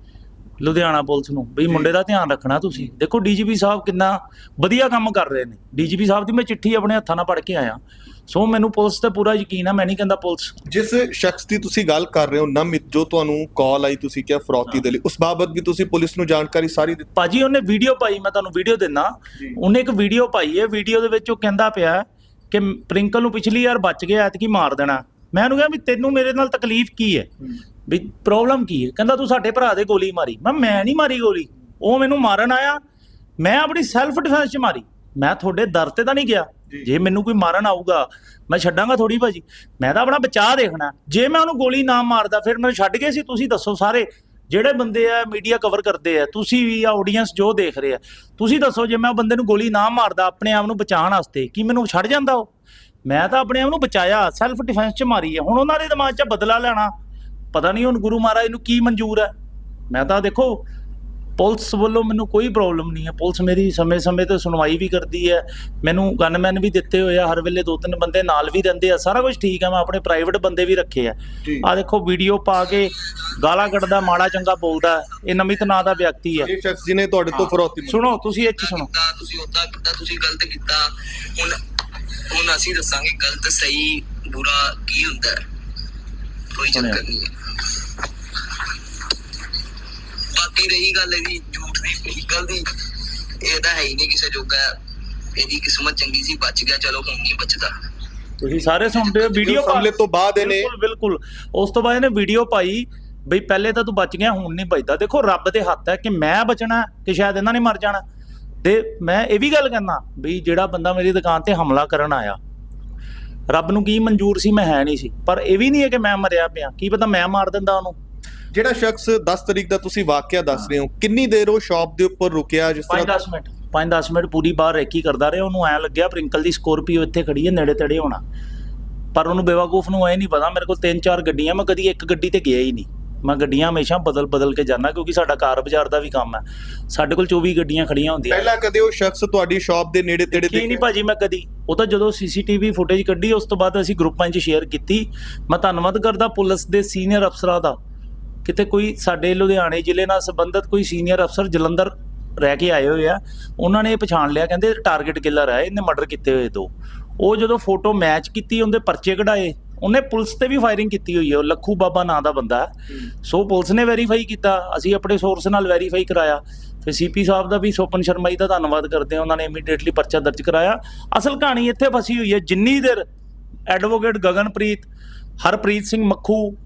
ਲੁਧਿਆਣਾ ਪੁਲਿਸ ਨੂੰ ਵੀ ਮੁੰਡੇ ਦਾ ਧਿਆਨ ਰੱਖਣਾ ਤੁਸੀਂ। ਦੇਖੋ ਡੀਜੀਪੀ ਸਾਹਿਬ ਕਿੰਨਾ ਵਧੀਆ ਕੰਮ ਕਰ ਰਹੇ ਨੇ। ਡੀਜੀਪੀ ਸਾਹਿਬ ਦੀ ਮੈਂ ਚਿੱਠੀ ਆਪਣੇ ਹੱਥਾਂ ਨਾਲ ਪੜ੍ਹ ਕੇ ਆਇਆ। ਸੋ ਮੈਨੂੰ ਪੁਲਿਸ ਤੇ ਪੂਰਾ ਯਕੀਨ ਆ ਮੈਂ ਨਹੀਂ ਕਹਿੰਦਾ ਪੁਲਿਸ। ਜਿਸ ਸ਼ਖਸ ਦੀ ਤੁਸੀਂ ਗੱਲ ਕਰ ਰਹੇ ਹੋ ਨਮਿਤ ਜੋ ਤੁਹਾਨੂੰ ਕਾਲ ਆਈ ਤੁਸੀਂ ਕਿਹਾ ਫਰੌਤੀ ਦੇ ਲਈ ਉਸ ਬਾਬਤ ਵੀ ਤੁਸੀਂ ਪੁਲਿਸ ਨੂੰ ਜਾਣਕਾਰੀ ਸਾਰੀ ਦਿੱਤੀ। ਭਾਜੀ ਉਹਨੇ ਵੀਡੀਓ ਪਾਈ ਮੈਂ ਤੁਹਾਨੂੰ ਵੀਡੀਓ ਦਿੰਦਾ। ਉਹਨੇ ਇੱਕ ਵੀਡੀਓ ਪਾਈ ਹੈ। ਵੀਡੀਓ ਦੇ ਵਿੱਚ ਉਹ ਕਹਿੰਦਾ ਪਿਆ ਕਿ ਪ੍ਰਿੰਕਲ ਨੂੰ ਪਿਛਲੀ ਵਾਰ ਬਚ ਗਿਆ ਐਤਕੀ ਮਾਰ ਦੇਣਾ। ਮੈਂ ਉਹਨੂੰ ਕਿਹਾ ਵੀ ਤੈਨੂੰ ਮੇਰੇ ਨਾਲ ਤਕਲੀਫ ਕੀ ਹੈ? ਵੀ ਪ੍ਰੋਬਲਮ ਕੀ ਹੈ? ਕਹਿੰਦਾ ਤੂੰ ਸਾਡੇ ਭਰਾ ਦੇ ਗੋਲੀ ਮਾਰੀ। ਮੈਂ ਮੈਂ ਨਹੀਂ ਮਾਰੀ ਗੋਲੀ। ਉਹ ਮੈਨੂੰ ਮਾਰਨ ਆਇਆ। ਮੈਂ ਆਪਣੀ ਸੈਲਫ ਡਿਫੈਂਸ 'ਚ ਮਾਰੀ। ਮੈਂ ਤੁਹਾਡੇ ਦਰ ਤੇ ਤਾਂ ਨਹੀਂ ਗਿਆ। ਜੀ। ਮੈਨੂੰ ਕੋਈ ਮਾਰਨ ਆਊਗਾ ਮੈਂ ਛੱਡਾਂਗਾ ਥੋੜੀ ਭਾਜੀ। ਮੈਂ ਤਾਂ ਆਪਣਾ ਬਚਾਅ ਦੇਖਣਾ। ਜੇ ਮੈਂ ਉਹਨੂੰ ਗੋਲੀ ਨਾ ਮਾਰਦਾ ਫਿਰ ਮੈਨੂੰ ਛੱਡ ਗਏ ਸੀ। ਤੁਸੀਂ ਦੱਸੋ ਸਾਰੇ ਜਿਹੜੇ ਬੰਦੇ ਆ ਮੀਡੀਆ ਕਵਰ ਕਰਦੇ ਆ ਤੁਸੀਂ ਵੀ ਆ ਆਡੀਅנס ਜੋ ਦੇਖ ਰਹੇ ਆ। ਤੁਸੀਂ ਦੱਸੋ ਜੇ ਮੈਂ ਉਹ ਬੰਦੇ ਨੂੰ ਗੋਲੀ ਨਾ ਮਾਰਦਾ ਆਪਣੇ ਆਪ ਨੂੰ ਬਚਾਉਣ ਵਾਸਤੇ ਕੀ ਮੈਨੂੰ ਛੱਡ ਜਾਂਦਾ ਉਹ? ਮੈਂ ਤਾਂ ਆਪਣੇ ਆਪ ਨੂੰ ਬਚਾਇਆ ਸੈਲਫ ਡਿਫੈਂਸ 'ਚ ਮਾਰੀ ਹੈ ਹੁਣ ਉਹਨਾਂ ਦੇ ਦਿਮਾਗ 'ਚ ਬਦਲਾ ਲੈਣਾ। ਪਤਾ ਨਹੀਂ ਹੁਣ ਗੁਰੂ ਮਹਾਰਾਜ ਨੂੰ ਕੀ ਮਨਜ਼ੂਰ ਹੈ ਮੈਂ ਤਾਂ ਦੇਖੋ ਪੁਲਿਸ ਵੱਲੋਂ ਮੈਨੂੰ ਕੋਈ ਪ੍ਰੋਬਲਮ ਨਹੀਂ ਹੈ ਪੁਲਿਸ ਮੇਰੀ ਸਮੇਂ-ਸਮੇਂ ਤੇ ਸੁਣਵਾਈ ਵੀ ਕਰਦੀ ਹੈ ਮੈਨੂੰ ਗਨਮੈਨ ਵੀ ਦਿੱਤੇ ਹੋਏ ਆ। ਹਰ ਵੇਲੇ ਦੋ ਤਿੰਨ ਬੰਦੇ ਨਾਲ ਵੀ ਰਹਿੰਦੇ ਆ। ਸਾਰਾ ਕੁਝ ਠੀਕ ਹੈ ਮੈਂ ਆਪਣੇ ਪ੍ਰਾਈਵੇਟ ਬੰਦੇ ਵੀ ਰੱਖੇ ਆ। ਆ ਦੇਖੋ ਵੀਡੀਓ ਪਾ ਕੇ ਗਾਲਾਂ ਕੱਢਦਾ ਮਾੜਾ ਚੰਗਾ ਬੋਲਦਾ। ਇਹ ਨਮਿਤ ਨਾਂ ਦਾ ਵਿਅਕਤੀ ਹੈ ਇਹ ਸ਼ਖਸ ਜਿਹਨੇ ਤੁਹਾਡੇ ਤੋਂ ਫਰੌਤੀ ਮੰਗੀ। ਸੁਣੋ ਤੁਸੀਂ ਇਹ ਚ ਸੁਣੋ। ਕੀਤਾ ਤੁਸੀਂ ਉਦਾਂ ਕੀਤਾ ਤੁਸੀਂ ਗਲਤ ਕੀਤਾ ਹੁਣ ਹੁਣ ਅਸੀਂ ਦੱਸਾਂਗੇ ਗਲਤ ਸਹੀ ਬੁਰਾ ਕੀ ਹੁੰਦਾ ਹੈ। ਕੋਈ। ਚੱਕਰ ਨਹੀਂ ਹੈ। ਬਾਕੀ ਰਹੀ ਗੱਲ ਇਹਦੀ ਝੂਠ ਦੀ ਨਿਕਲ ਦੀ ਇਹ ਤਾਂ ਹੈ ਹੀ ਨਹੀਂ ਕਿਸੇ ਜੋਗਾ ਇਹਦੀ ਕਿਸਮਤ ਚੰਗੀ ਸੀ ਬਚ ਗਿਆ ਚਲੋ ਹੁਣ ਨਹੀਂ ਬਚਦਾ ਤੁਸੀਂ ਸਾਰੇ ਸੁਣਦੇ ਹੋ ਵੀਡੀਓ ਹਮਲੇ ਤੋਂ ਬਾਅਦ ਇਹਨੇ ਬਿਲਕੁਲ ਬਿਲਕੁਲ ਉਸ ਤੋਂ ਬਾਅਦ ਇਹਨੇ ਵੀਡੀਓ ਪਾਈ ਬਈ ਪਹਿਲੇ ਤਾਂ ਤੂੰ ਬਚ ਗਿਆ ਹੁਣ ਨਹੀਂ ਬਚਦਾ ਦੇਖੋ ਰੱਬ ਦੇ ਹੱਥ ਹੈ ਕਿ ਮੈਂ ਬਚਣਾ ਕਿ ਸ਼ਾਇਦ ਇਹਨਾਂ ਨੇ ਮਰ ਜਾਣਾ ਤੇ ਮੈਂ ਇਹ ਵੀ ਗੱਲ ਕਹਿੰਦਾ ਬਈ ਜਿਹੜਾ ਬੰਦਾ ਮੇਰੀ ਦੁਕਾਨ ਤੇ ਹਮਲਾ ਕਰਨ ਆਇਆ ਰੱਬ ਨੂੰ ਕੀ ਮਨਜ਼ੂਰ ਸੀ ਮੈਂ ਹੈ ਨਹੀਂ ਸੀ ਪਰ ਇਹ ਵੀ ਨਹੀਂ ਹੈ ਕਿ ਮੈਂ ਮਰਿਆ ਪਿਆ ਕੀ ਪਤਾ ਮੈਂ ਮਾਰ ਦਿੰਦਾ ਉਹਨੂੰ। ਜਿਹੜਾ ਸ਼ਖਸ 10 ਤਰੀਕ ਦਾ ਤੁਸੀਂ ਵਾਕਿਆ ਦੱਸ ਰਹੇ ਹੋ ਕਿੰਨੀ ਦੇਰ ਉਹ ਸ਼ਾਪ ਦੇ ਉੱਪਰ ਰੁਕਿਆ ਜਿਸ ਤਰ੍ਹਾਂ 5-10 ਮਿੰਟ 5-10 ਮਿੰਟ ਪੂਰੀ ਬਾਹਰ ਰੇਕੀ ਕਰਦਾ ਰਿਹਾ ਉਹਨੂੰ ਐ ਲੱਗਿਆ ਪ੍ਰਿੰਕਲ ਦੀ ਸਕੋਰਪੀਓ ਇੱਥੇ ਖੜੀ ਹੈ ਨੇੜੇ ਤੇੜੇ ਹੋਣਾ। ਪਰ ਉਹਨੂੰ ਬੇਵਕੂਫ ਨੂੰ ਐ ਨਹੀਂ ਪਤਾ ਮੇਰੇ ਕੋਲ ਤਿੰਨ ਚਾਰ ਗੱਡੀਆਂ ਮੈਂ ਕਦੀ ਇੱਕ ਗੱਡੀ ਤੇ ਗਿਆ ਹੀ ਨਹੀਂ। ਮੈਂ ਗੱਡੀਆਂ ਹਮੇਸ਼ਾ ਬਦਲ ਬਦਲ ਕੇ ਜਾਂਦਾ ਕਿਉਂਕਿ ਸਾਡਾ ਕਾਰ ਬਾਜ਼ਾਰ ਦਾ ਵੀ ਕੰਮ ਹੈ। ਸਾਡੇ ਕੋਲ 24 ਗੱਡੀਆਂ ਖੜੀਆਂ ਹੁੰਦੀਆਂ। ਪਹਿਲਾਂ ਕਦੇ ਉਹ ਸ਼ਖਸ ਤੁਹਾਡੀ ਸ਼ਾਪ ਦੇ ਨੇੜੇ ਤੇੜੇ ਕੀ ਨਹੀਂ ਭਾਜੀ ਮੈਂ ਕਦੀ। ਉਹ ਤਾਂ ਜਦੋਂ ਸੀਸੀਟੀਵੀ ਫੁਟੇਜ ਕੱਢੀ ਉਸ ਤੋਂ ਬਾਅਦ ਅਸੀਂ ਗਰੁੱਪਾਂ 'ਚ ਸ਼ੇਅਰ ਕੀਤੀ। ਮੈਂ ਧੰਨਵਾਦ ਕਰਦਾ ਪੁਲਿਸ ਦੇ ਸੀਨੀਅਰ ਅਫਸਰਾਂ ਦਾ। ਕਿਤੇ ਕੋਈ ਸਾਡੇ ਲੁਧਿਆਣੇ ਜ਼ਿਲ੍ਹੇ ਨਾਲ ਸੰਬੰਧਿਤ ਕੋਈ ਸੀਨੀਅਰ ਅਫਸਰ ਜਲੰਧਰ ਰਹਿ ਕੇ ਆਏ ਹੋਏ ਆ ਉਹਨਾਂ ਨੇ ਇਹ ਪਛਾਣ ਲਿਆ ਕਹਿੰਦੇ ਟਾਰਗੇਟ ਕਿਲਰ ਹੈ ਇਹਨੇ ਮਰਡਰ ਕੀਤੇ ਹੋਏ ਦੋ। ਉਹ ਜਦੋਂ ਫੋਟੋ ਮੈਚ ਕੀਤੀ ਉਹਦੇ ਪਰਚੇ ਕਢਾਏ। ਉਹਨੇ ਪੁਲਿਸ ਤੇ ਵੀ ਫਾਇਰਿੰਗ ਕੀਤੀ ਹੋਈ ਹੈ ਉਹ ਲੱਖੂ ਬਾਬਾ ਨਾਂ ਦਾ ਬੰਦਾ ਹੈ। ਸੋ ਪੁਲਿਸ ਨੇ ਵੈਰੀਫਾਈ ਕੀਤਾ ਅਸੀਂ ਆਪਣੇ ਸੋਰਸ ਨਾਲ ਵੈਰੀਫਾਈ ਕਰਾਇਆ। ਫਿਰ ਸੀਪੀ ਸਾਹਿਬ ਦਾ ਵੀ ਸੋਪਨ ਸ਼ਰਮਾ ਜੀ ਦਾ ਧੰਨਵਾਦ ਕਰਦੇ ਹਾਂ ਉਹਨਾਂ ਨੇ ਇਮੀਡੀਏਟਲੀ ਪਰਚਾ ਦਰਜ ਕਰਾਇਆ। ਅਸਲ ਕਹਾਣੀ ਇੱਥੇ ਫਸੀ ਹੋਈ ਹੈ ਜਿੰਨੀ ਦੇਰ ਐਡਵੋਕੇਟ ਗਗਨਪ੍ਰੀਤ ਹਰਪ੍ਰੀਤ ਸਿੰਘ ਮੱਖੂ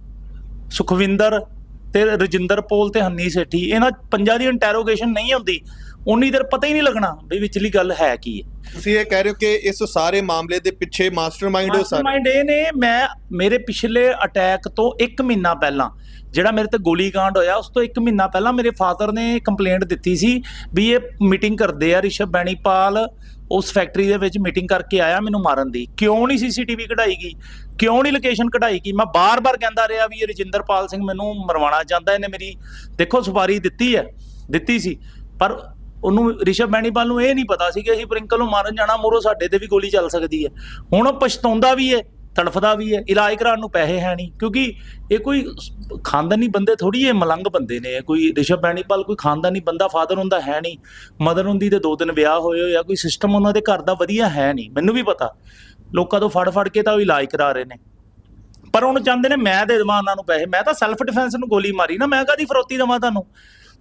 ਸੁਖਵਿੰਦਰ ਤੇ ਰਜਿੰਦਰ ਪੋਲ ਤੇ ਹੰਨੀ ਸੇਠੀ ਇਹਨਾਂ ਪੰਜਾਂ ਦੀ ਇੰਟਰੋਗੇਸ਼ਨ ਨਹੀਂ ਹੁੰਦੀ ਉਨੀ ਦੇਰ ਪਤਾ ਹੀ ਨਹੀਂ ਲੱਗਣਾ ਵੀ ਵਿਚਲੀ ਗੱਲ ਹੈ ਕੀ ਹੈ। ਤੁਸੀਂ ਇਹ ਕਹਿ ਰਹੇ ਹੋ ਕਿ ਇਸ ਸਾਰੇ ਮਾਮਲੇ ਦੇ ਪਿੱਛੇ ਮਾਸਟਰਮਾਈਂਡ ਉਹ ਸਾਰੇ? ਮਾਈਂਡ ਇਹ ਨੇ, ਮੈਂ ਮੇਰੇ ਪਿਛਲੇ ਅਟੈਕ ਤੋਂ 1 ਮਹੀਨਾ ਪਹਿਲਾਂ, ਜਿਹੜਾ ਮੇਰੇ ਤੇ ਗੋਲੀकांड ਹੋਇਆ, ਉਸ ਤੋਂ 1 ਮਹੀਨਾ ਪਹਿਲਾਂ ਮੇਰੇ ਫਾਦਰ ਨੇ ਕੰਪਲੇਂਟ ਦਿੱਤੀ ਸੀ ਵੀ ਇਹ ਮੀਟਿੰਗ ਕਰਦੇ ਆ ਰਿਸ਼ਵ ਬੈਣੀਪਾਲ, ਉਸ ਫੈਕਟਰੀ ਦੇ ਵਿੱਚ ਮੀਟਿੰਗ ਕਰਕੇ ਆਇਆ ਮੈਨੂੰ ਮਾਰਨ ਦੀ। ਕਿਉਂ ਨਹੀਂ ਸੀਸੀਟੀਵੀ ਕਢਾਈ ਗਈ ਕਿਉਂ ਨਹੀਂ ਲੋਕੇਸ਼ਨ ਕਢਾਈ ਗਈ ਮੈਂ ਬਾਰ-ਬਾਰ ਕਹਿੰਦਾ ਰਿਹਾ ਵੀ ਇਹ ਰਜਿੰਦਰਪਾਲ ਸਿੰਘ ਮੈਨੂੰ ਮਰਵਾਉਣਾ ਚਾਹੁੰਦਾ, ਇਹਨੇ ਮੇਰੀ ਦੇਖੋ ਸਵਾਰੀ ਦਿੱਤੀ ਹੈ, ਦਿੱਤੀ ਸੀ, ਪਰ ਉਹਨੂੰ ਰਿਸ਼ਵ ਬੈਣੀਪਾਲ ਨੂੰ ਇਹ ਨਹੀਂ ਪਤਾ ਸੀ ਕਿ ਅਸੀਂ ਪ੍ਰਿੰਕਲ ਨੂੰ ਮਾਰਨ ਜਾਣਾ ਮੋਰੋ ਸਾਡੇ ਤੇ ਵੀ ਗੋਲੀ ਚੱਲ ਸਕਦੀ ਹੈ। ਹੁਣ ਉਹ ਪਛਤਾਉਂਦਾ ਵੀ ਹੈ, ਤੜਫਦਾ ਵੀ ਹੈ, ਇਲਾਜ ਕਰਾਉਣ ਨੂੰ ਪੈਸੇ ਹੈ ਨਹੀਂ, ਕਿਉਂਕਿ ਇਹ ਕੋਈ ਖਾਨਦਾਨੀ ਬੰਦੇ ਥੋੜੀ ਇਹ ਮਲੰਗ ਬੰਦੇ ਨੇ ਕੋਈ ਰਿਸ਼ਵ ਬੈਣੀਪਾਲ ਕੋਈ ਖਾਨਦਾਨੀ ਬੰਦਾ, ਫਾਦਰ ਹੁੰਦਾ ਹੈ ਨਹੀਂ, ਮਦਰ ਹੁੰਦੀ ਤੇ ਦੋ ਦਿਨ ਵਿਆਹ ਹੋਏ ਹੋਏ ਆ, ਕੋਈ ਸਿਸਟਮ ਉਹਨਾਂ ਦੇ ਘਰ ਦਾ ਵਧੀਆ ਹੈ ਨਹੀਂ, ਮੈਨੂੰ ਵੀ ਪਤਾ। ਲੋਕਾਂ ਤੋਂ ਫੜ ਫੜ ਕੇ ਤਾਂ ਉਹ ਇਲਾਜ ਕਰਾ ਰਹੇ ਨੇ। ਪਰ ਹੁਣ ਚਾਹੁੰਦੇ ਨੇ, ਮੈਂ ਦੇ ਦੇਵਾਂ ਉਹਨਾਂ ਨੂੰ ਪੈਸੇ, ਮੈਂ ਤਾਂ ਸੈਲਫ ਡਿਫੈਂਸ ਨੂੰ ਗੋਲੀ ਮਾਰੀ ਨਾ, ਮੈਂ ਕਾਦੀ ਫਰੋਤੀ ਦੇਵਾਂ ਤੁਹਾਨੂੰ?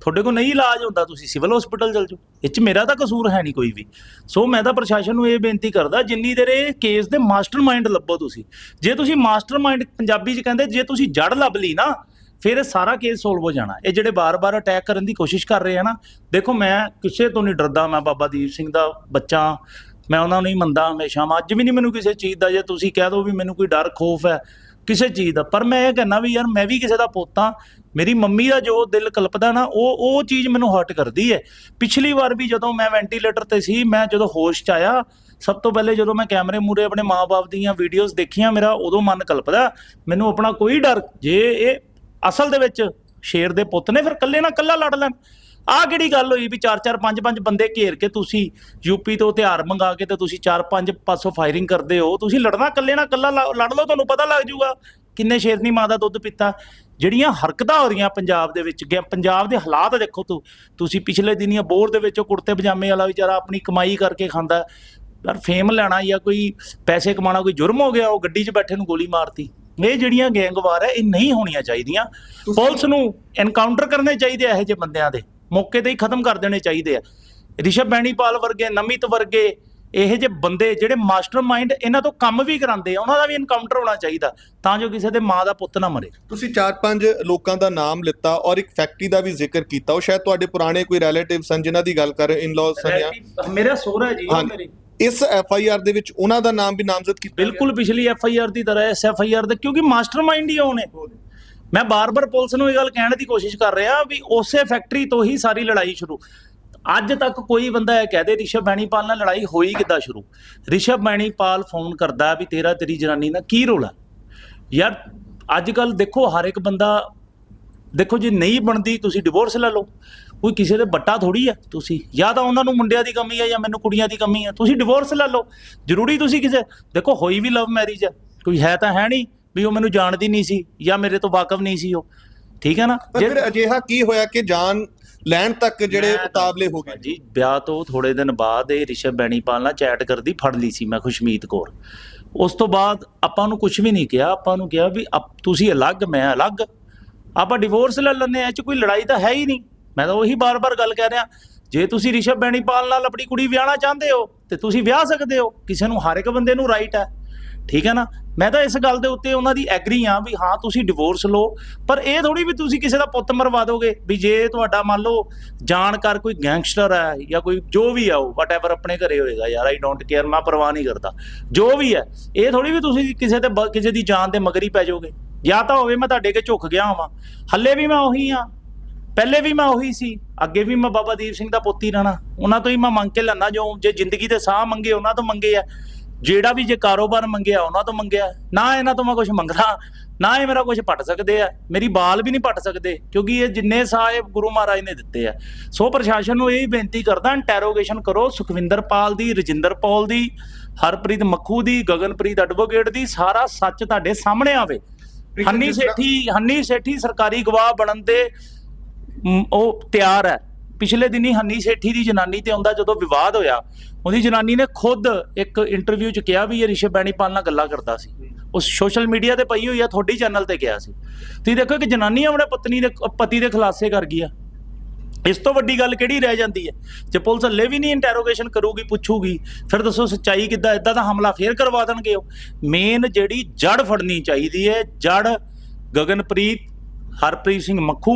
ਤੁਹਾਡੇ ਕੋਲ ਨਹੀਂ ਇਲਾਜ ਹੁੰਦਾ, ਤੁਸੀਂ ਸਿਵਲ ਹਸਪੀਟਲ ਚਲ ਜਾਓ। ਇਹ ਚ ਮੇਰਾ ਤਾਂ ਕਸੂਰ ਹੈ ਨਹੀਂ ਕੋਈ ਵੀ। ਸੋ ਮੈਂ ਤਾਂ ਪ੍ਰਸ਼ਾਸਨ ਨੂੰ ਇਹ ਬੇਨਤੀ ਕਰਦਾ, ਜਿੰਨੀ ਦੇਰ ਇਹ ਕੇਸ ਦੇ ਮਾਸਟਰਮਾਈਂਡ ਲੱਭੋ ਤੁਸੀਂ। ਜੇ ਤੁਸੀਂ ਮਾਸਟਰਮਾਈਂਡ ਪੰਜਾਬੀ ਚ ਕਹਿੰਦੇ, ਜੇ ਤੁਸੀਂ ਜੜ ਲੱਭ ਲਈ ਨਾ, ਫਿਰ ਇਹ ਸਾਰਾ ਕੇਸ ਸੋਲਵ ਹੋ ਜਾਣਾ। ਇਹ ਜਿਹੜੇ ਬਾਰ-ਬਾਰ ਅਟੈਕ ਕਰਨ ਦੀ ਕੋਸ਼ਿਸ਼ ਕਰ ਰਹੇ ਆ ਨਾ, ਦੇਖੋ ਮੈਂ ਕਿਸੇ ਤੋਂ ਨਹੀਂ ਡਰਦਾ, ਮੈਂ ਬਾਬਾ ਦੀਪ ਸਿੰਘ ਦਾ ਬੱਚਾ, ਮੈਂ ਉਹਨਾਂ ਨੂੰ ਹੀ ਮੰਨਦਾ, ਹਮੇਸ਼ਾ। ਮੈਂ ਅੱਜ ਵੀ ਨਹੀਂ ਮੈਨੂੰ ਕਿਸੇ ਚੀਜ਼ ਦਾ, ਜੇ ਤੁਸੀਂ ਕਹਿ ਦੋ ਵੀ ਮੈਨੂੰ ਕੋਈ ਡਰ, ਖੋਫ ਹੈ, ਕਿਸੇ ਚੀਜ਼ ਦਾ। ਪਰ ਮੈਂ ਇਹ ਕਹਿੰਦਾ ਵੀ ਯਾਰ, ਮੈਂ ਵੀ ਕਿਸੇ ਦਾ ਪੋਤਾ ਮੇਰੀ ਮੰਮੀ ਦਾ ਜੋ ਦਿਲ ਕਲਪਦਾ ਨਾ, ਉਹ ਉਹ ਚੀਜ਼ ਮੈਨੂੰ ਹਰਟ ਕਰਦੀ ਹੈ ਪਿਛਲੀ ਵਾਰ ਵੀ ਜਦੋਂ ਮੈਂ ਵੈਂਟੀਲੇਟਰ ਤੇ ਸੀ, ਮੈਂ ਜਦੋਂ ਹੋਸ਼ ਚ ਆਇਆ, ਸਭ ਤੋਂ ਪਹਿਲੇ ਜਦੋਂ ਮੈਂ ਕੈਮਰੇ ਮੂਰੇ ਆਪਣੇ ਮਾਪੇ ਦੀਆਂ ਵੀਡੀਓਜ਼ ਦੇਖੀਆਂ, ਮੇਰਾ ਉਦੋਂ ਮਨ ਕਲਪਦਾ, ਮੈਨੂੰ ਆਪਣਾ ਕੋਈ ਡਰ, ਜੇ ਇਹ ਅਸਲ ਦੇ ਵਿੱਚ ਸ਼ੇਰ ਦੇ ਪੁੱਤ ਨੇ, ਫਿਰ ਕੱਲੇ ਨਾਲ ਕੱਲਾ ਲੜ ਲੈਣ। ਆਹ ਕਿਹੜੀ ਗੱਲ ਹੋਈ ਵੀ 4-4 5-5 ਬੰਦੇ ਘੇਰ ਕੇ ਤੁਸੀਂ ਯੂਪੀ ਤੋਂ ਹਥਿਆਰ ਮੰਗਾ ਕੇ ਤੇ ਤੁਸੀਂ 4-5 ਪਾਸੋਂ ਫਾਇਰਿੰਗ ਕਰਦੇ ਹੋ, ਤੁਸੀਂ ਲੜਨਾ ਇਕੱਲੇ ਨਾਲ ਇਕੱਲਾ ਲ- ਲੜ ਲਓ, ਤੁਹਾਨੂੰ ਪਤਾ ਲੱਗ ਜਾਊਗਾ। ਕਿੰਨੇ ਸ਼ੇਰਨੀ ਮਾਂ ਦਾ ਦੁੱਧ ਪੀਤਾ? ਜਿਹੜੀਆਂ ਹਰਕਤਾਂ ਹੋ ਰਹੀਆਂ ਪੰਜਾਬ ਦੇ ਵਿੱਚ ਪੰਜਾਬ ਦੇ ਹਾਲਾਤ ਦੇਖੋ ਤੂੰ। ਤੁਸੀਂ ਪਿਛਲੇ ਦਿਨੀਆਂ ਬੋਰ ਦੇ ਵਿੱਚ ਕੁੜਤੇ ਪਜਾਮੇ ਵਾਲਾ ਵਿਚਾਰਾ ਆਪਣੀ ਕਮਾਈ ਕਰਕੇ ਖਾਂਦਾ। ਯਾਰ ਫੇਮ ਲੈਣਾ ਜਾਂ ਕੋਈ ਪੈਸੇ ਕਮਾਉਣਾ ਕੋਈ ਜੁਰਮ ਹੋ ਗਿਆ ਉਹ ਗੱਡੀ 'ਚ ਬੈਠੇ ਨੂੰ ਗੋਲੀ ਮਾਰਤੀ। ਇਹ ਜਿਹੜੀਆਂ ਗੈਂਗਵਾਰ ਹੈ ਇਹ ਨਹੀਂ ਹੋਣੀਆਂ ਚਾਹੀਦੀਆਂ। ਪੁਲਿਸ ਨੂੰ ਐਨਕਾਊਂਟਰ ਕਰਨੇ ਚਾਹੀਦੇ ਇਹੋ ਜਿਹੇ ਬੰਦਿਆਂ ਦੇ। ਮੌਕੇ ਤੇ ਹੀ ਖਤਮ ਕਰ ਦੇਣੇ ਚਾਹੀਦੇ ਆ। ਰਿਸ਼ਵ ਬੈਣੀਪਾਲ ਵਰਗੇ ਨਮਿਤ ਵਰਗੇ ਇਹੋ ਜਿਹੇ ਬੰਦੇ ਜਿਹੜੇ ਮਾਸਟਰਮਾਈਂਡ ਇਹਨਾਂ ਤੋਂ ਕੰਮ ਵੀ ਕਰਾਉਂਦੇ ਆ ਉਹਨਾਂ ਦਾ ਵੀ ਐਨਕਾਊਂਟਰ ਹੋਣਾ ਚਾਹੀਦਾ ਤਾਂ ਜੋ ਕਿਸੇ ਦੇ ਮਾਂ ਦਾ ਪੁੱਤ ਨਾ ਮਰੇ। ਤੁਸੀਂ ਚਾਰ ਪੰਜ ਲੋਕਾਂ ਦਾ ਨਾਮ ਲਿੱਤਾ ਔਰ ਇੱਕ ਫੈਕਟਰੀ ਦਾ ਵੀ ਜ਼ਿਕਰ ਕੀਤਾ। ਉਹ ਸ਼ਾਇਦ ਤੁਹਾਡੇ ਪੁਰਾਣੇ ਕੋਈ ਰਿਲੇਟਿਵ ਸਨ ਜਿਨ੍ਹਾਂ ਦੀ ਗੱਲ ਕਰ ਇਨ-ਲॉज ਸਨ ਜਾਂ ਮੇਰਾ ਸੋਹਰਾ ਜੀ ਮੇਰੇ ਇਸ ਐਫ ਆਈ ਆਰ ਦੇ ਵਿੱਚ ਉਹਨਾਂ ਦਾ ਨਾਮ ਵੀ ਨਾਮਜ਼ਦ ਕੀਤਾ? ਬਿਲਕੁਲ ਪਿਛਲੀ ਐਫ ਆਈ ਆਰ ਦੀ ਤਰ੍ਹਾਂ ਐਸ ਐਫ ਆਈ ਆਰ ਦਾ ਕਿਉਂਕਿ ਮਾਸਟਰਮਾਈਂਡ ਹੀ ਉਹਨੇ। ਮੈਂ ਬਾਰ-ਬਾਰ ਪੁਲਿਸ ਨੂੰ ਇਹ ਗੱਲ ਕਹਿਣ ਦੀ ਕੋਸ਼ਿਸ਼ ਕਰ ਰਿਹਾ ਵੀ ਉਸੇ ਫੈਕਟਰੀ ਤੋਂ ਹੀ ਸਾਰੀ ਲੜਾਈ ਸ਼ੁਰੂ। ਅੱਜ ਤੱਕ ਕੋਈ ਬੰਦਾ ਇਹ ਕਹਦੇ ਰਿਸ਼ਵ ਬੈਣੀਪਾਲ ਨਾਲ ਲੜਾਈ ਹੋਈ ਕਿੱਦਾਂ ਸ਼ੁਰੂ? ਰਿਸ਼ਵ ਬੈਣੀਪਾਲ ਫੋਨ ਕਰਦਾ ਵੀ ਤੇਰਾ ਤੇਰੀ ਜਨਾਨੀ ਨਾਲ ਕੀ ਰੋਲਾ ਯਾਰ ਅੱਜ ਕੱਲ ਦੇਖੋ ਹਰ ਇੱਕ ਬੰਦਾ ਦੇਖੋ ਜੇ ਨਹੀਂ ਬਣਦੀ ਤੁਸੀਂ ਡਿਵੋਰਸ ਲੈ ਲਓ। ਕੋਈ ਕਿਸੇ ਦੇ ਬੱਟਾ ਥੋੜੀ ਆ ਤੁਸੀਂ। ਜਾਂ ਤਾਂ ਉਹਨਾਂ ਨੂੰ ਮੁੰਡਿਆਂ ਦੀ ਕਮੀ ਆ ਜਾਂ ਮੈਨੂੰ ਕੁੜੀਆਂ ਦੀ ਕਮੀ ਆ। ਤੁਸੀਂ ਡਿਵੋਰਸ ਲੈ ਲਓ। ਜ਼ਰੂਰੀ ਤੁਸੀਂ ਕਿਸੇ ਦੇਖੋ ਹੋਈ ਵੀ ਲਵ ਮੈਰਿਜ ਆ। ਕੋਈ ਹੈ ਤਾਂ ਹੈ ਨਹੀਂ ਵੀ ਉਹ ਮੈਨੂੰ ਜਾਣਦੀ ਨਹੀਂ ਸੀ ਜਾਂ ਮੇਰੇ ਤੋਂ ਵਾਕਫ ਨਹੀਂ ਸੀ ਉਹ। ਠੀਕ ਹੈ ਨਾ? ਪਰ ਫਿਰ ਅਜਿਹਾ ਕੀ ਹੋਇਆ ਕਿ ਜਾਨ ਲੈਣ ਤੱਕ ਜਿਹੜੇ ਉਤਾਵਲੇ ਹੋ ਗਏ। ਜੀ ਵਿਆਹ ਤੋਂ ਥੋੜੇ ਦਿਨ ਬਾਅਦ ਇਹ ਰਿਸ਼ਵ ਬੈਣੀਪਾਲ ਨਾਲ ਚੈਟ ਕਰਦੀ ਫੜ ਲਈ ਸੀ ਮੈਂ ਖੁਸ਼ਮੀਤ ਕੌਰ। ਉਸ ਤੋਂ ਬਾਅਦ ਆਪਾਂ ਨੂੰ ਕੁਝ ਵੀ ਨਹੀਂ ਕਿਹਾ ਆਪਾਂ ਨੂੰ ਕਿਹਾ ਵੀ ਤੁਸੀਂ ਅਲੱਗ ਮੈਂ ਅਲੱਗ। ਆਪਾਂ ਡਿਵੋਰਸ ਲੈ ਲੈਂਦੇ ਆ ਇਹ ਚ ਕੋਈ ਲੜਾਈ ਤਾਂ ਹੈ ਹੀ ਨਹੀਂ। ਮੈਂ ਤਾਂ ਉਹੀ ਬਾਰ-ਬਾਰ ਗੱਲ ਕਹਿ ਰਿਹਾ। ਜੇ ਤੁਸੀਂ ਰਿਸ਼ਵ ਬੈਣੀਪਾਲ ਨਾਲ ਆਪਣੀ ਕੁੜੀ ਵਿਆਹਣਾ ਚਾਹੁੰਦੇ ਹੋ ਤੇ ਤੁਸੀਂ ਵਿਆਹ ਸਕਦੇ ਹੋ। ਕਿਸੇ ਨੂੰ ਹਰ ਇੱਕ ਬੰਦੇ ਨੂੰ ਰਾਈਟ ਹੈ। ਠੀਕ ਹੈ ਨਾ? ਮੈਂ ਤਾਂ ਇਸ ਗੱਲ ਦੇ ਉੱਤੇ ਉਹਨਾਂ ਦੀ ਐਗਰੀ ਆ ਵੀ ਹਾਂ, ਤੁਸੀਂ ਡਿਵੋਰਸ ਲਓ, ਪਰ ਇਹ ਥੋੜੀ ਵੀ ਤੁਸੀਂ ਕਿਸੇ ਦਾ ਪੁੱਤ ਮਰਵਾ ਦੋਗੇ ਵੀ ਜੇ ਤੁਹਾਡਾ ਮੰਨ ਲਓ ਜਾਣਕਾਰ ਕੋਈ ਗੈਂਗਸਟਰ ਹੈ ਜਾਂ ਕੋਈ ਜੋ ਵੀ ਆ ਉਹ ਵਟਐਵਰ ਆਪਣੇ ਘਰੇ ਹੋਏਗਾ ਯਾਰ ਆਈ ਡੋਂਟ ਕੇਅਰ ਮੈਂ ਪਰਵਾਹ ਨਹੀਂ ਕਰਦਾ। ਜੋ ਵੀ ਹੈ, ਇਹ ਥੋੜੀ ਵੀ ਤੁਸੀਂ ਕਿਸੇ ਤੇ ਕਿਸੇ ਦੀ ਜਾਨ ਦੇ ਮਗਰ ਹੀ ਪੈ ਜਾਓਗੇ। ਜਾਂ ਤਾਂ ਹੋਵੇ ਮੈਂ ਤੁਹਾਡੇ ਕੇ ਝੁਕ ਗਿਆ ਹਾਂ ਹੱਲੇ ਵੀ ਮੈਂ ਉਹੀ ਆ ਪਹਿਲੇ ਵੀ ਮੈਂ ਉਹੀ ਸੀ। ਅੱਗੇ ਵੀ ਮੈਂ ਬਾਬਾ ਦੀਪ ਸਿੰਘ ਦਾ ਪੁੱਤ ਹੀ ਰਹਿਣਾ। ਉਹਨਾਂ ਤੋਂ ਹੀ ਮੈਂ ਮੰਗ ਕੇ ਲੈਣਾ ਜੋ ਜੇ ਜ਼ਿੰਦਗੀ ਦੇ ਸਾਹ ਮੰਗੇ, ਉਹਨਾਂ ਤੋਂ ਮੰਗੇ ਆ। ਜਿਹੜਾ ਵੀ ਜੇ ਕਾਰੋਬਾਰ ਮੰਗਿਆ ਉਹਨਾਂ ਤੋਂ ਮੰਗਿਆ। ਨਾ ਇਹਨਾਂ ਤੋਂ ਮੈਂ ਕੁਝ ਮੰਗਦਾ ਨਾ ਇਹ ਮੇਰਾ ਕੁਝ ਪਟ ਸਕਦੇ ਆ। ਮੇਰੀ ਬਾਲ ਵੀ ਨਹੀਂ ਪਟ ਸਕਦੇ ਕਿਉਂਕਿ ਇਹ ਜਿੰਨੇ ਸਾਹ ਇਹ ਗੁਰੂ ਮਹਾਰਾਜ ਨੇ ਦਿੱਤੇ ਆ। ਸੋ ਪ੍ਰਸ਼ਾਸਨ ਨੂੰ ਇਹ ਹੀ ਬੇਨਤੀ ਕਰਦਾ ਇੰਟਰੋਗੇਸ਼ਨ ਕਰੋ ਸੁਖਵਿੰਦਰ ਪਾਲ ਦੀ ਰਜਿੰਦਰ ਪੌਲ ਦੀ ਹਰਪ੍ਰੀਤ ਮੱਖੂ ਦੀ ਗਗਨਪ੍ਰੀਤ ਐਡਵੋਕੇਟ ਦੀ ਸਾਰਾ ਸੱਚ ਤੁਹਾਡੇ ਸਾਹਮਣੇ ਆਵੇ। ਹੰਨੀ ਸੇਠੀ ਹੰਨੀ ਸੇਠੀ ਸਰਕਾਰੀ ਗਵਾਹ ਬਣਨ ਦੇ ਉਹ ਤਿਆਰ ਹੈ। ਪਿਛਲੇ ਦਿਨੀ ਹੰਨੀ ਸੇਠੀ ਦੀ ਜਨਾਨੀ ਤੇ ਆਉਂਦਾ ਜਦੋਂ ਵਿਵਾਦ ਹੋਇਆ, ਉਹਦੀ ਜਨਾਨੀ ਨੇ ਖੁਦ ਇੱਕ ਇੰਟਰਵਿਊ 'ਚ ਕਿਹਾ ਵੀ ਇਹ ਰਿਸ਼ਵ ਬੈਣੀਪਾਲ ਨਾਲ ਗੱਲਾਂ ਕਰਦਾ ਸੀ। ਉਹ ਸੋਸ਼ਲ ਮੀਡੀਆ ਤੇ ਪਈ ਹੋਈ ਆ, ਤੁਹਾਡੀ ਚੈਨਲ ਤੇ ਗਿਆ ਸੀ। ਤੁਸੀਂ ਦੇਖੋ ਕਿ ਜਨਾਨੀ ਆਪਣੇ ਪਤਨੀ ਦੇ, ਪਤੀ ਦੇ ਖੁਲਾਸੇ ਕਰ ਗਈ ਆ ਇਸ ਤੋਂ ਵੱਡੀ ਗੱਲ ਕਿਹੜੀ ਰਹਿ ਜਾਂਦੀ ਹੈ? ਜੇ ਪੁਲਿਸ ਹੱਲੇ ਵੀ ਨਹੀਂ ਇੰਟਰੋਗੇਸ਼ਨ ਕਰੂਗੀ, ਪੁੱਛੂਗੀ, ਫਿਰ ਦੱਸੋ ਸੱਚਾਈ ਕਿੱਦਾਂ ਇਦਾਂ ਦਾ ਹਮਲਾ ਫੇਰ ਕਰਵਾ ਦੇਣਗੇ ਉਹ। ਮੇਨ ਜਿਹੜੀ ਜੜ ਫੜਨੀ ਚਾਹੀਦੀ ਹੈ, ਜੜ ਗਗਨਪ੍ਰੀਤ ਹਰਪ੍ਰੀਤ ਸਿੰਘ ਮੱਖੂ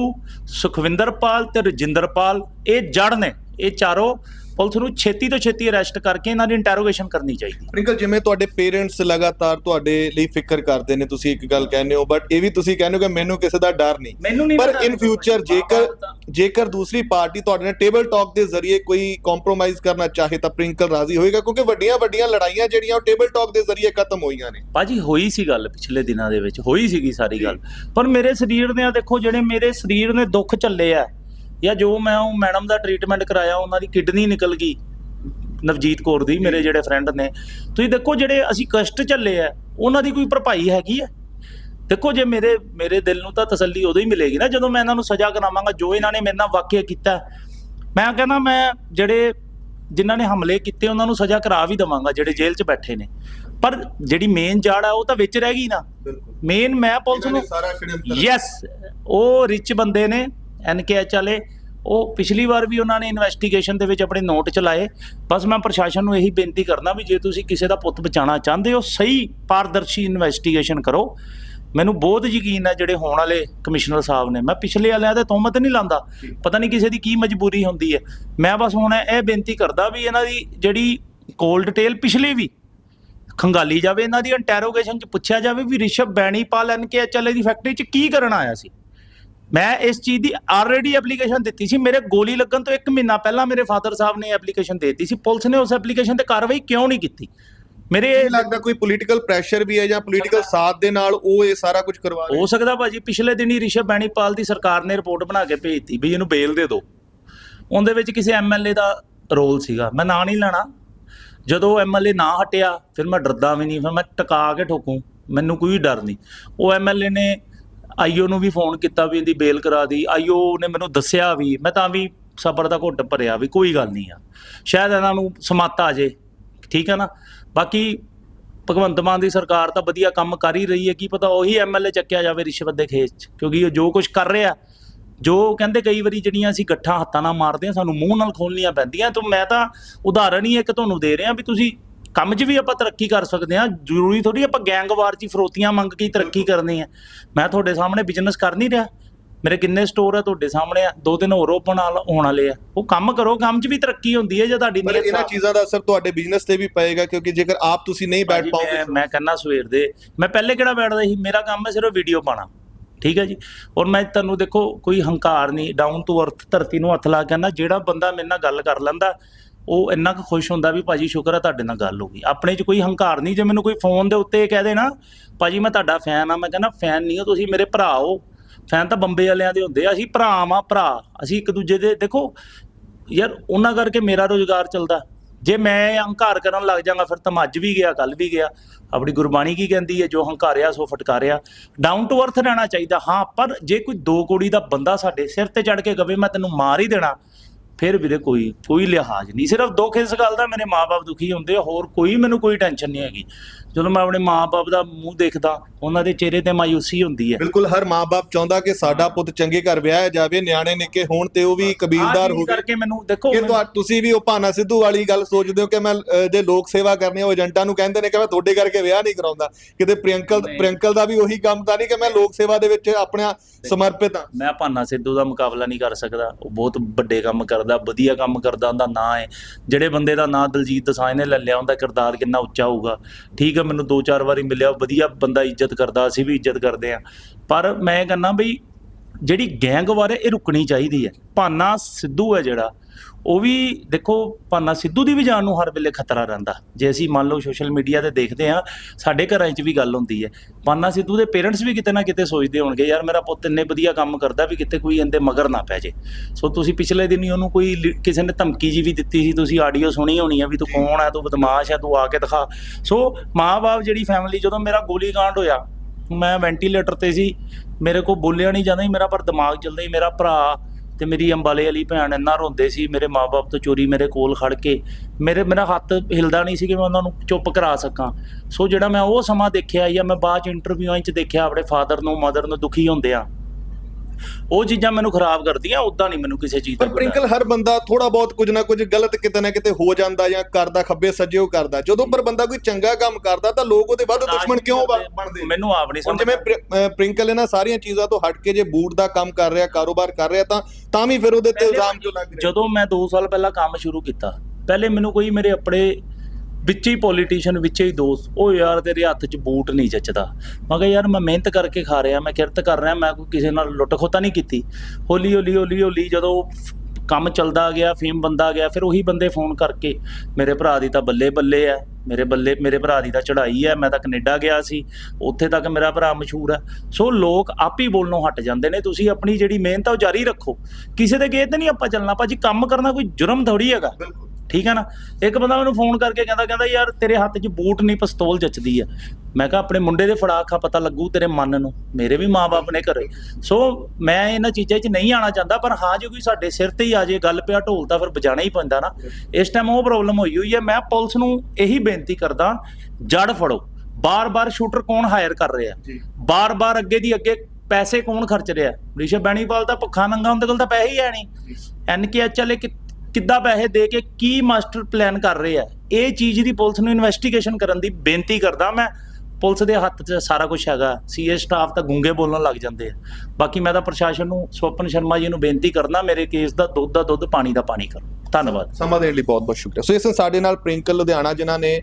ਸੁਖਵਿੰਦਰਪਾਲ ਤੇ ਰਜਿੰਦਰਪਾਲ ਇਹ ਜੜ ਨੇ ਇਹ ਚਾਰੋਂ ਪੁਲਿਸ ਨੂੰ ਛੇਤੀ ਤੋਂ ਛੇਤੀ ਅਰੈਸਟ ਕਰਕੇ ਇਹਨਾਂ ਦੀ ਇੰਟਰੋਗੇਸ਼ਨ ਕਰਨੀ ਚਾਹੀਦੀ ਹੈ। ਪ੍ਰਿੰਕਲ ਜਿਵੇਂ ਤੁਹਾਡੇ ਪੇਰੈਂਟਸ ਲਗਾਤਾਰ ਤੁਹਾਡੇ ਲਈ ਫਿਕਰ ਕਰਦੇ ਨੇ ਤੁਸੀਂ ਇੱਕ ਗੱਲ ਕਹਿੰਦੇ ਹੋ ਬਟ ਇਹ ਵੀ ਤੁਸੀਂ ਕਹਿੰਦੇ ਹੋ ਕਿ ਮੈਨੂੰ ਕਿਸੇ ਦਾ ਡਰ ਨਹੀਂ। ਮੈਨੂੰ ਨਹੀਂ ਪਰ ਪਤਾ ਇਨ ਫਿਊਚਰ ਜੇਕਰ ਜੇਕਰ ਦੂਸਰੀ ਪਾਰਟੀ ਤੁਹਾਡੇ ਨਾਲ ਟੇਬਲ ਟਾਕ ਦੇ ਜ਼ਰੀਏ ਕੋਈ ਕੰਪਰੋਮਾਈਜ਼ ਕਰਨਾ ਚਾਹੇ ਤਾਂ ਪ੍ਰਿੰਕਲ ਰਾਜ਼ੀ ਹੋਏਗਾ ਕਿਉਂਕਿ ਵੱਡੀਆਂ ਵੱਡੀਆਂ ਲੜਾਈਆਂ ਜਿਹੜੀਆਂ ਉਹ ਟੇਬਲ ਟਾਕ ਦੇ ਜ਼ਰੀਏ ਖਤਮ ਹੋਈਆਂ ਨੇ। ਭਾਜੀ ਹੋਈ ਸੀ ਗੱਲ ਪਿਛਲੇ ਦਿਨਾਂ ਦੇ ਵਿੱਚ ਹੋਈ ਸੀਗੀ ਸਾਰੀ ਗੱਲ। ਪਰ ਮੇਰੇ ਸਰੀਰ ਨੇ ਆ ਦੇਖੋ ਜਿਹੜੇ ਮੇਰੇ ਸਰੀਰ ਨੇ ਦੁੱਖ ਝੱਲੇ ਆ ਜਾਂ ਜੋ ਮੈਂ ਉਹ ਮੈਡਮ ਦਾ ਟ੍ਰੀਟਮੈਂਟ ਕਰਾਇਆ ਉਹਨਾਂ ਦੀ ਕਿਡਨੀ ਨਿਕਲ ਗਈ ਨਵਜੀਤ ਕੌਰ ਦੀ ਮੇਰੇ ਜਿਹੜੇ ਫਰੈਂਡ ਨੇ। ਤੁਸੀਂ ਦੇਖੋ ਜਿਹੜੇ ਅਸੀਂ ਕਸ਼ਟ ਝੱਲੇ ਆ ਉਹਨਾਂ ਦੀ ਕੋਈ ਭਰਪਾਈ ਹੈਗੀ ਆ? ਦੇਖੋ ਜੇ ਮੇਰੇ ਮੇਰੇ ਦਿਲ ਨੂੰ ਤਾਂ ਤਸੱਲੀ ਉਦੋਂ ਹੀ ਮਿਲੇਗੀ ਨਾ ਜਦੋਂ ਮੈਂ ਇਹਨਾਂ ਨੂੰ ਸਜ਼ਾ ਕਰਾਵਾਂਗਾ ਜੋ ਇਹਨਾਂ ਨੇ ਮੇਰੇ ਨਾਲ ਵਾਕਿਆ ਕੀਤਾ। ਮੈਂ ਕਹਿੰਦਾ ਮੈਂ ਜਿਹੜੇ ਜਿਨ੍ਹਾਂ ਨੇ ਹਮਲੇ ਕੀਤੇ ਉਹਨਾਂ ਨੂੰ ਸਜ਼ਾ ਕਰਾ ਵੀ ਦਵਾਂਗਾ ਜਿਹੜੇ ਜੇਲ੍ਹ 'ਚ ਬੈਠੇ ਨੇ। ਪਰ ਜਿਹੜੀ ਮੇਨ ਜੜ ਆ ਉਹ ਤਾਂ ਵਿੱਚ ਰਹਿ ਗਈ ਨਾ। ਮੇਨ ਮੈਂ ਪੁਲਿਸ ਨੂੰ ਯੈਸ ਉਹ ਰਿਚ ਬੰਦੇ ਨੇ। ਐਨਕੇਐਚ ਵਾਲੇ, ਉਹ ਪਿਛਲੀ ਵਾਰ ਵੀ ਉਹਨਾਂ ਨੇ ਇਨਵੈਸਟੀਗੇਸ਼ਨ ਦੇ ਵਿੱਚ ਆਪਣੇ ਨੋਟ ਚਲਾਏ। ਬਸ ਮੈਂ ਪ੍ਰਸ਼ਾਸਨ ਨੂੰ ਇਹੀ ਬੇਨਤੀ ਕਰਦਾ ਵੀ ਜੇ ਤੁਸੀਂ ਕਿਸੇ ਦਾ ਪੁੱਤ ਬਚਾਉਣਾ ਚਾਹੁੰਦੇ ਹੋ, ਸਹੀ ਪਾਰਦਰਸ਼ੀ ਇਨਵੈਸਟੀਗੇਸ਼ਨ ਕਰੋ। ਮੈਨੂੰ ਬਹੁਤ ਯਕੀਨ ਹੈ ਜਿਹੜੇ ਹੋਣ ਵਾਲੇ ਕਮਿਸ਼ਨਰ ਸਾਹਿਬ ਨੇ। ਮੈਂ ਪਿਛਲੇ ਵਾਲਿਆਂ ਤੇ ਤੋਮਤ ਨਹੀਂ ਲਾਂਦਾ ਪਤਾ ਨਹੀਂ ਕਿਸੇ ਦੀ ਕੀ ਮਜਬੂਰੀ ਹੁੰਦੀ ਹੈ। ਮੈਂ ਬਸ ਹੁਣ ਇਹ ਬੇਨਤੀ ਕਰਦਾ ਵੀ ਇਹਨਾਂ ਦੀ ਜਿਹੜੀ ਕੋਲ ਡਿਟੇਲ ਪਿਛਲੀ ਵੀ ਖੰਗਾਲੀ ਜਾਵੇ, ਇਹਨਾਂ ਦੀ ਇੰਟਰੋਗੇਸ਼ਨ ਚ ਪੁੱਛਿਆ ਜਾਵੇ ਵੀ ਰਿਸ਼ਵ ਬੈਣੀਪਾਲ ਐਨਕੇਐਚਐਲ ਦੀ ਫੈਕਟਰੀ ਚ ਕੀ ਕਰਨ ਆਇਆ ਸੀ। ਮੈਂ ਇਸ ਚੀਜ਼ ਦੀ ਆਲਰੇਡੀ ਐਪਲੀਕੇਸ਼ਨ ਦਿੱਤੀ ਸੀ। ਮੇਰੇ ਗੋਲੀ ਲੱਗਣ ਤੋਂ 1 ਮਹੀਨਾ ਪਹਿਲਾਂ ਮੇਰੇ ਫਾਦਰ ਸਾਹਿਬ ਨੇ ਐਪਲੀਕੇਸ਼ਨ ਦੇ ਦਿੱਤੀ ਸੀ। ਪੁਲਿਸ ਨੇ ਉਸ ਐਪਲੀਕੇਸ਼ਨ ਤੇ ਕਾਰਵਾਈ ਕਿਉਂ ਨਹੀਂ ਕੀਤੀ? ਮੇਰੇ ਇਹ ਲੱਗਦਾ ਕੋਈ ਪੋਲੀਟੀਕਲ ਪ੍ਰੈਸ਼ਰ ਵੀ ਹੈ ਜਾਂ ਪੋਲੀਟੀਕਲ ਸਾਥ ਦੇ ਨਾਲ ਉਹ ਇਹ ਸਾਰਾ ਕੁਝ ਕਰਵਾ ਰਹੇ ਹੋ ਸਕਦਾ ਭਾਜੀ ਪਿਛਲੇ ਦਿਨੀ ਰਿਸ਼ਵ ਬੈਣੀਪਾਲ ਦੀ ਸਰਕਾਰ ਨੇ ਰਿਪੋਰਟ ਬਣਾ ਕੇ ਭੇਜਤੀ ਵੀ ਇਹਨੂੰ ਬੇਲ ਦੇ ਦਿਓ। ਉਹਦੇ ਵਿੱਚ ਕਿਸੇ ਐਮਐਲਏ ਦਾ ਰੋਲ ਸੀਗਾ। ਮੈਂ ਨਾਂ ਨਹੀਂ ਲੈਣਾ। ਜਦੋਂ ਐਮਐਲਏ ਨਾ ਹਟਿਆ ਫਿਰ ਮੈਂ ਡਰਦਾ ਵੀ ਨਹੀਂ ਫਿਰ ਮੈਂ ਟਕਾ ਕੇ ਠੋਕੂ। ਮੈਨੂੰ ਕੋਈ ਡਰ ਨਹੀਂ। ਉਹ ਐਮਐਲਏ ਨੇ ਆਈਓ ਨੂੰ ਵੀ ਫੋਨ ਕੀਤਾ ਵੀ ਇਹਦੀ ਬੇਲ ਕਰਾ ਦੀ, ਆਈਓ ਨੇ ਮੈਨੂੰ ਦੱਸਿਆ ਵੀ, ਮੈਂ ਤਾਂ ਵੀ ਸਬਰ ਦਾ ਘੁੱਟ ਭਰਿਆ ਵੀ ਕੋਈ ਗੱਲ ਨਹੀਂ ਆ। ਸ਼ਾਇਦ ਇਹਨਾਂ ਨੂੰ ਸਮਾਤਾ ਆ ਜੇ, ਠੀਕ ਹੈ ਨਾ? ਬਾਕੀ ਭਗਵੰਤ ਮਾਨ ਦੀ ਸਰਕਾਰ ਤਾਂ ਵਧੀਆ ਕੰਮ ਕਰ ਹੀ ਰਹੀ ਹੈ, ਕੀ ਪਤਾ ਉਹੀ ਐਮਐਲਏ ਚੱਕਿਆ ਜਾਵੇ ਰਿਸ਼ਵਤ ਦੇ ਖੇਸ 'ਚ, ਕਿਉਂਕਿ ਉਹ ਜੋ ਕੁਝ ਕਰ ਰਿਹਾ, ਜੋ ਕਹਿੰਦੇ ਕਈ ਵਾਰੀ ਜਿਹੜੀਆਂ ਅਸੀਂ ਗੱਠਾਂ ਹੱਥਾਂ ਨਾਲ ਮਾਰਦੇ ਹਾਂ ਸਾਨੂੰ ਮੂੰਹ ਨਾਲ ਖੋਲਣੀਆਂ ਪੈਂਦੀਆਂ, ਤਾਂ ਮੈਂ ਤਾਂ ਉਦਾਹਰਣ ਹੀ ਇੱਕ ਤੁਹਾਨੂੰ ਦੇ ਰਿਹਾ ਵੀ ਤੁਸੀਂ ਕੰਮ 'ਚ ਵੀ ਆਪਾਂ ਤਰੱਕੀ ਕਰ ਸਕਦੇ ਹਾਂ। ਜ਼ਰੂਰੀ ਥੋੜੀ ਆਪਾਂ ਗੈਂਗਵਾਰ 'ਚ ਹੀ ਫਰੋਤੀਆਂ ਮੰਗ ਕੇ ਹੀ ਤਰੱਕੀ ਕਰਨੀ ਹੈ। ਮੈਂ ਤੁਹਾਡੇ ਸਾਹਮਣੇ ਬਿਜ਼ਨਸ ਕਰ ਨਹੀਂ ਰਿਹਾ। ਮੇਰੇ ਕਿੰਨੇ ਸਟੋਰ ਆ ਤੁਹਾਡੇ ਸਾਹਮਣੇ ਆ। ਦੋ ਦਿਨ ਹੋਰ ਓਪਨ ਹੋਣ ਵਾਲੇ ਆ। ਉਹ ਕੰਮ ਕਰੋ ਕੰਮ 'ਚ ਵੀ ਤਰੱਕੀ ਹੁੰਦੀ ਹੈ ਜੇ ਤੁਹਾਡੀ ਪਰ ਨੀਅਤ ਇਹਨਾਂ ਸਾਫ਼। ਚੀਜ਼ਾਂ ਦਾ ਅਸਰ ਤੁਹਾਡੇ ਬਿਜ਼ਨਸ ਤੇ ਵੀ ਪਏਗਾ ਕਿਉਂਕਿ ਜੇਕਰ ਆਪ ਤੁਸੀਂ ਨਹੀਂ ਬੈਠ ਭਾਜੀ, ਪਾਓਗੇ ਮੈਂ ਮੈਂ ਕਹਿੰਦਾ ਸਵੇਰ ਦੇ। ਮੈਂ ਪਹਿਲੇ ਕਿਹੜਾ ਬੈਠਦਾ ਸੀ? ਮੇਰਾ ਕੰਮ ਹੈ ਸਿਰਫ ਵੀਡੀਓ ਪਾਣਾ ਠੀਕ ਹੈ ਜੀ? ਔਰ ਮੈਂ ਤੁਹਾਨੂੰ ਦੇਖੋ ਕੋਈ ਹੰਕਾਰ ਨਹੀਂ। ਡਾਊਨ ਟੂ ਅਰਥ ਧਰਤੀ ਨੂੰ ਹੱਥ ਲਾ ਕੇ ਕਹਿੰਦਾ ਜਿਹੜਾ ਬੰਦਾ ਮੇਰੇ ਨਾਲ ਗੱਲ ਕਰ ਲੈਂਦਾ ਉਹ ਇੰਨਾ ਕੁ ਖੁਸ਼ ਹੁੰਦਾ ਵੀ ਭਾਜੀ ਸ਼ੁਕਰ ਆ ਤੁਹਾਡੇ ਨਾਲ ਗੱਲ ਹੋ ਗਈ। ਆਪਣੇ 'ਚ ਕੋਈ ਹੰਕਾਰ ਨਹੀਂ, ਜੇ ਮੈਨੂੰ ਕੋਈ ਫੋਨ ਦੇ ਉੱਤੇ ਕਹਿ ਦੇਣਾ ਨਾ ਭਾਜੀ ਮੈਂ ਤੁਹਾਡਾ ਫੈਨ ਆ, ਮੈਂ ਕਹਿੰਦਾ ਫੈਨ ਨਹੀਂ ਹੋ, ਤੁਸੀਂ ਮੇਰੇ ਭਰਾ ਹੋ। ਫੈਨ ਤਾਂ ਬੰਬੇ ਵਾਲਿਆਂ ਦੇ ਹੁੰਦੇ ਆ, ਅਸੀਂ ਭਰਾ ਆ ਭਰਾ। ਅਸੀਂ ਇੱਕ ਦੂਜੇ ਦੇ, ਦੇਖੋ, ਯਾਰ ਉਹਨਾਂ ਕਰਕੇ ਮੇਰਾ ਰੋਜ਼ਗਾਰ ਚੱਲਦਾ। ਜੇ ਮੈਂ ਹੰਕਾਰ ਕਰਨ ਲੱਗ ਜਾਗਾ, ਫਿਰ ਤਾਂ ਮੈਂ ਅੱਜ ਵੀ ਗਿਆ ਕੱਲ ਵੀ ਗਿਆ। ਆਪਣੀ ਗੁਰਬਾਣੀ ਕੀ ਕਹਿੰਦੀ ਹੈ, ਜੋ ਹੰਕਾਰਿਆ, ਸੋ ਫਟਕਾਰਿਆ। ਡਾਊਨ ਟੂ ਅਰਥ ਰਹਿਣਾ ਚਾਹੀਦਾ, ਹਾਂ, ਪਰ ਜੇ ਕੋਈ ਦੋ ਕੋੜੀ ਦਾ ਬੰਦਾ ਸਾਡੇ ਸਿਰ ਤੇ ਚੜ ਕੇ ਗਵੇ ਮੈਂ ਤੈਨੂੰ ਮਾਰ ਹੀ ਦੇਣਾ ਫਿਰ ਵੀਰੇ ਕੋਈ ਕੋਈ ਲਿਹਾਜ਼ ਨਹੀਂ। ਸਿਰਫ ਦੁੱਖ ਇਸ ਗੱਲ ਦਾ ਮੇਰੇ ਮਾਪੇ ਦੁਖੀ ਹੁੰਦੇ ਹੋਰ ਕੋਈ ਮੈਨੂੰ ਕੋਈ ਟੈਨਸ਼ਨ ਨਹੀਂ ਹੈਗੀ। ਜਦੋਂ ਮੈਂ ਆਪਣੇ ਮਾਪੇ ਦਾ ਮੂੰਹ ਦੇਖਦਾ ਉਹਨਾਂ ਦੇ ਚਿਹਰੇ ਤੇ ਮਾਯੂਸੀ ਹੁੰਦੀ ਹੈ। ਬਿਲਕੁਲ ਹਰ ਮਾਪੇ ਚਾਹੁੰਦਾ ਕਿ ਸਾਡਾ ਪੁੱਤ ਚੰਗੇ ਘਰ ਵਿਆਹਿਆ ਜਾਵੇ ਨਿਆਣੇ ਨਿੱਕੇ ਹੋਣ ਤੇ ਉਹ ਵੀ ਕਬੀਲਦਾਰ ਹੋਵੇ। ਕਰਕੇ ਮੈਨੂੰ ਦੇਖੋ ਕਿ ਮੈਨੂੰ- ਤੁਹਾ- ਤੁਸੀਂ ਵੀ ਉਹ ਭਾਨਾ ਸਿੱਧੂ ਵਾਲੀ ਗੱਲ ਸੋਚਦੇ ਹੋ ਕਿ ਮੈਂ ਜੇ ਲੋਕ ਸੇਵਾ ਕਰਨੀ ਹੈ ਉਹ ਏਜੰਟਾਂ ਨੂੰ ਕਹਿੰਦੇ ਨੇ ਕਿ ਮੈਂ ਤੁਹਾਡੇ ਕਰਕੇ ਵਿਆਹ ਨਹੀਂ ਕਰਾਉਂਦਾ। ਕਿਤੇ ਪ੍ਰਿੰਕਲ। ਪ੍ਰਿੰਕਲ ਦਾ ਵੀ ਉਹੀ ਕੰਮ ਤਾਂ ਨਹੀਂ ਕਿ ਮੈਂ ਲੋਕ ਸੇਵਾ ਦੇ ਵਿੱਚ ਆਪਣਾ ਸਮਰਪਿਤ ਹਾਂ। ਮੈਂ ਭਾਨਾ ਸਿੱਧੂ ਦਾ ਮੁਕਾਬਲਾ ਨਹੀਂ ਕਰ ਸਕਦਾ। ਉਹ ਬਹੁਤ ਵੱਡੇ ਕੰਮ ਕਰਦਾ ਵਧੀਆ ਕੰਮ ਕਰਦਾ ਉਹਦਾ ਨਾਂ ਹੈ। ਜਿਹੜੇ ਬੰਦੇ ਦਾ ਨਾਂ ਦਲਜੀਤ ਦਸਾਂਝ ਨੇ ਲੈ ਲਿਆ ਉਹਦਾ ਕਿਰਦਾਰ ਕਿੰਨਾ ਉੱਚਾ ਹੋਊਗਾ। ਠੀਕ ਹੈ ਮੈਨੂੰ ਦੋ ਚਾਰ ਵਾਰੀ ਮਿਲਿਆ, ਵਧੀਆ ਬੰਦਾ ਇੱਜ਼ਤ ਕਰਦਾ, ਅਸੀਂ ਵੀ ਇੱਜ਼ਤ ਕਰਦੇ ਆ ਪਰ ਮੈਂ ਕਹਿੰਦਾ ਬਈ ਜਿਹੜੀ ਗੈਂਗਵਾਰ ਹੈ, ਇਹ ਰੁਕਣੀ ਚਾਹੀਦੀ ਹੈ। ਭਾਨਾ ਸਿੱਧੂ ਹੈ ਜਿਹੜਾ ਉਹ ਵੀ ਦੇਖੋ ਭਾਨਾ ਸਿੱਧੂ ਦੀ ਵੀ ਜਾਨ ਨੂੰ ਹਰ ਵੇਲੇ ਖਤਰਾ ਰਹਿੰਦਾ। ਜੇ ਅਸੀਂ ਮੰਨ ਲਓ ਸੋਸ਼ਲ ਮੀਡੀਆ ਤੇ ਦੇਖਦੇ ਆ ਸਾਡੇ ਘਰਾਂ 'ਚ ਵੀ ਗੱਲ ਹੁੰਦੀ ਹੈ। ਭਾਨਾ ਸਿੱਧੂ ਦੇ ਪੇਰੈਂਟਸ ਵੀ ਕਿਤੇ ਨਾ ਕਿਤੇ ਸੋਚਦੇ ਹੋਣਗੇ ਯਾਰ ਮੇਰਾ ਪੁੱਤ ਇੰਨੇ ਵਧੀਆ ਕੰਮ ਕਰਦਾ ਵੀ ਕਿਤੇ ਕੋਈ ਇਹਦੇ ਮਗਰ ਨਾ ਪੈ ਜੇ। ਸੋ ਤੁਸੀਂ ਪਿਛਲੇ ਦਿਨ ਹੀ ਉਹਨੂੰ ਕੋਈ ਕਿਸੇ ਨੇ ਧਮਕੀ ਜੀ ਵੀ ਦਿੱਤੀ ਸੀ ਤੁਸੀਂ ਆਡੀਓ ਸੁਣੀ ਹੋਣੀ ਆ ਵੀ ਤੂੰ ਕੌਣ ਹੈ ਤੂੰ ਬਦਮਾਸ਼ ਹੈ ਤੂੰ ਆ ਕੇ ਦਿਖਾ। ਸੋ ਮਾਂ-ਬਾਪ ਜਿਹੜੀ ਫੈਮਿਲੀ ਜਦੋਂ ਮੇਰਾ ਗੋਲੀकांड ਹੋਇਆ ਮੈਂ ਵੈਂਟੀਲੇਟਰ ਤੇ ਸੀ ਮੇਰੇ ਕੋਲ ਬੋਲਿਆ ਨਹੀਂ ਜਾਂਦਾ ਮੇਰਾ ਪਰ ਦਿਮਾਗ ਚੱਲਦਾ ਸੀ ਮੇਰਾ ਭਰਾ ਤੇ ਮੇਰੀ ਅੰਬਾਲੇ ਵਾਲੀ ਭੈਣ ਇੰਨਾ ਰੋਂਦੇ ਸੀ, ਮੇਰੇ ਮਾਪੇ ਤੋਂ ਚੋਰੀ ਮੇਰੇ ਕੋਲ ਖੜ ਕੇ, ਮੇਰੇ, ਮੇਰਾ ਹੱਥ ਹਿਲਦਾ ਨਹੀਂ ਸੀ ਕਿ ਮੈਂ ਉਹਨਾਂ ਨੂੰ ਚੁੱਪ ਕਰਾ ਸਕਾਂ। ਸੋ ਜਿਹੜਾ ਮੈਂ ਉਹ ਸਮਾਂ ਦੇਖਿਆ ਜਾਂ ਮੈਂ ਬਾਅਦ ਚ ਇੰਟਰਵਿਊਆਂ 'ਚ ਦੇਖਿਆ, ਆਪਣੇ ਫਾਦਰ ਨੂੰ ਮਦਰ ਨੂੰ ਦੁਖੀ ਹੁੰਦੇ ਆ ਉਹ ਚੀਜ਼ਾਂ ਮੈਨੂੰ ਖਰਾਬ ਕਰਦੀਆਂ ਉਦਾਂ ਨਹੀਂ ਮੈਨੂੰ ਕਿਸੇ ਚੀਜ਼ ਦਾ ਪਰ ਪ੍ਰਿੰਕਲ ਹਰ ਬੰਦਾ ਥੋੜਾ ਬਹੁਤ ਕੁਝ ਨਾ ਕੁਝ ਗਲਤ ਕਿਤੇ ਨਾ ਕਿਤੇ ਹੋ ਜਾਂਦਾ ਜਾਂ ਕਰਦਾ ਖੱਬੇ ਸੱਜੇ ਉਹ ਕਰਦਾ। ਜਦੋਂ ਪਰ ਬੰਦਾ ਕੋਈ ਚੰਗਾ ਕੰਮ ਕਰਦਾ ਤਾਂ ਲੋਕ ਉਹਦੇ ਵੱਧ ਦੁਸ਼ਮਣ ਕਿਉਂ ਬਣ- ਬਣਦੇ। ਮੈਨੂੰ ਆਪ ਨਹੀਂ ਸਮਝ ਜਿਵੇਂ ਪ੍ਰਿੰਕਲ ਇਹਨਾਂ ਸਾਰੀਆਂ ਚੀਜ਼ਾਂ ਤੋਂ ਹਟ ਕੇ ਜੇ ਬੂਟ ਦਾ ਕੰਮ ਕਰ ਰਿਹਾ ਕਾਰੋਬਾਰ ਕਰ ਰਿਹਾ ਤਾਂ ਤਾਂ ਵੀ ਫਿਰ ਉਹਦੇ ਤੇ ਇਲਜ਼ਾਮ ਕਿਉਂ ਲੱਗ ਰਿਹਾ? ਜਦੋਂ ਮੈਂ 2 ਸਾਲ ਪਹਿਲਾਂ ਕੰਮ ਸ਼ੁਰੂ ਕੀਤਾ ਪਹਿਲੇ ਮੈਨੂੰ ਕੋਈ ਮੇਰੇ ਆਪਣੇ ਵਿੱਚ ਹੀ ਪੋਲੀਟੀਸ਼ੀਅਨ ਵਿੱਚ ਹੀ ਦੋਸਤ, ਉਹ ਯਾਰ ਤੇਰੇ ਹੱਥ 'ਚ ਬੂਟ ਨਹੀਂ ਜੱਚਦਾ। ਮੈਂ ਕਿਹਾ, ਯਾਰ, ਮੈਂ ਮਿਹਨਤ ਕਰਕੇ ਖਾ ਰਿਹਾ, ਮੈਂ ਕਿਰਤ ਕਰ ਰਿਹਾ, ਮੈਂ ਕੋਈ ਕਿਸੇ ਨਾਲ ਲੁੱਟ ਖੋਤਾ ਨਹੀਂ ਕੀਤੀ। ਹੌਲੀ ਹੌਲੀ ਹੌਲੀ ਹੌਲੀ ਜਦੋਂ ਕੰਮ ਚੱਲਦਾ ਗਿਆ ਫੇਮ ਬੰਦਾ ਗਿਆ, ਫਿਰ ਉਹੀ ਬੰਦੇ ਫੋਨ ਕਰਕੇ, ਮੇਰੇ ਭਰਾ ਦੀ ਤਾਂ ਬੱਲੇ ਬੱਲੇ ਆ, ਮੇਰੇ ਬੱਲੇ, ਮੇਰੇ ਭਰਾ ਦੀ ਤਾਂ ਚੜ੍ਹਾਈ ਹੈ ਮੈਂ ਤਾਂ ਕੈਨੇਡਾ ਗਿਆ ਸੀ, ਉੱਥੇ ਤੱਕ ਮੇਰਾ ਭਰਾ ਮਸ਼ਹੂਰ ਹੈ ਸੋ ਲੋਕ ਆਪ ਹੀ ਬੋਲਣੋਂ ਹਟ ਜਾਂਦੇ ਨੇ, ਤੁਸੀਂ ਆਪਣੀ ਜਿਹੜੀ ਮਿਹਨਤ ਆ ਉਹ ਜਾਰੀ ਰੱਖੋ। ਕਿਸੇ ਦੇ ਗੇਟ ਤੇ ਨਹੀਂ ਆਪਾਂ ਚੱਲਣਾ, ਭਾਜੀ, ਕੰਮ ਕਰਨਾ ਕੋਈ ਜੁਰਮ ਥੋੜੀ ਹੈਗਾ। ਠੀਕ ਹੈ ਨਾ? ਇੱਕ ਬੰਦਾ ਮੈਨੂੰ ਫੋਨ ਕਰਕੇ ਕਹਿੰਦਾ ਕਹਿੰਦਾ ਯਾਰ ਤੇਰੇ ਹੱਥ 'ਚ ਬੂਟ ਨਹੀਂ ਪਿਸਤੌਲ ਜੱਚਦੀ ਆ। ਮੈਂ ਕਿਹਾ ਆਪਣੇ ਮੁੰਡੇ ਦੇ ਫੜਾ ਖਾ ਪਤਾ ਲੱਗੂ ਤੇਰੇ ਮਨ ਨੂੰ। ਮੇਰੇ ਵੀ ਮਾਪੇ ਨੇ ਘਰੇ ਸੋ ਮੈਂ ਇਹਨਾਂ ਚੀਜ਼ਾਂ 'ਚ ਨਹੀਂ ਆਣਾ ਚਾਹੁੰਦਾ ਪਰ ਹਾਂ ਜੇ ਕੋਈ ਸਾਡੇ ਸਿਰ ਤੇ ਹੀ ਆ ਜੇ ਗੱਲ ਪਿਆ ਢੋਲ ਤਾਂ ਫਿਰ ਵਜਾਣਾ ਹੀ ਪੈਂਦਾ ਨਾ। ਇਸ ਟਾਈਮ ਉਹ ਪ੍ਰੋਬਲਮ ਹੋਈ ਹੋਈ ਹੈ ਮੈਂ ਪੁਲਿਸ ਨੂੰ ਇਹੀ ਬੇਨਤੀ ਕਰਦਾ ਜੜ ਫੜੋ। ਬਾਰ-ਬਾਰ ਸ਼ੂਟਰ ਕੌਣ ਹਾਇਰ ਕਰ ਰਿਹਾ? ਬਾਰ-ਬਾਰ ਅੱਗੇ ਦੀ ਅੱਗੇ ਪੈਸੇ ਕੌਣ ਖਰਚ ਰਿਹਾ? ਰਿਸ਼ਵ ਬੈਣੀਪਾਲ ਤਾਂ ਭੁੱਖਾ ਨੰਗਾ ਉਹਦੇ ਕੋਲ ਤਾਂ ਪੈਸੇ ਹੀ ਹੈ ਨਹੀਂ। ਐਨਕੇਐਚ ਵਾਲੇ ਕਿੱਦਾਂ ਪੈਸੇ ਦੇ ਕੇ ਕੀ ਮਾਸਟਰ ਪਲਾਨ ਕਰ ਰਹੇ ਆ? ਇਹ ਚੀਜ਼ ਦੀ ਪੁਲਿਸ ਨੂੰ ਇਨਵੈਸਟੀਗੇਸ਼ਨ ਕਰਨ ਦੀ ਬੇਨਤੀ ਕਰਦਾ ਮੈਂ। ਪੁਲਿਸ ਦੇ ਹੱਥ 'ਚ ਸਾਰਾ ਕੁਝ ਹੈਗਾ। ਸੀਏ ਸਟਾਫ ਤਾਂ ਗੁੰਗੇ ਬੋਲਣ ਲੱਗ ਜਾਂਦੇ ਆ। ਬਾਕੀ ਮੈਂ ਤਾਂ ਪ੍ਰਸ਼ਾਸਨ ਨੂੰ, ਸਵਪਨ ਸ਼ਰਮਾ ਜੀ ਨੂੰ ਬੇਨਤੀ ਕਰਨਾ ਮੇਰੇ ਕੇਸ ਦਾ ਦੁੱਧ ਦਾ ਦੁੱਧ, ਪਾਣੀ ਦਾ ਪਾਣੀ ਕਰੋ। ਧੰਨਵਾਦ। ਸਮਾਂ ਦੇਣ ਲਈ ਬਹੁਤ ਬਹੁਤ ਸ਼ੁਕਰੀਆ। ਸੋ ਇਸ ਸਾਡੇ ਨਾਲ ਪ੍ਰਿੰਕਲ ਲੁਧਿਆਣਾ, ਜਿਨ੍ਹਾਂ ਨੇ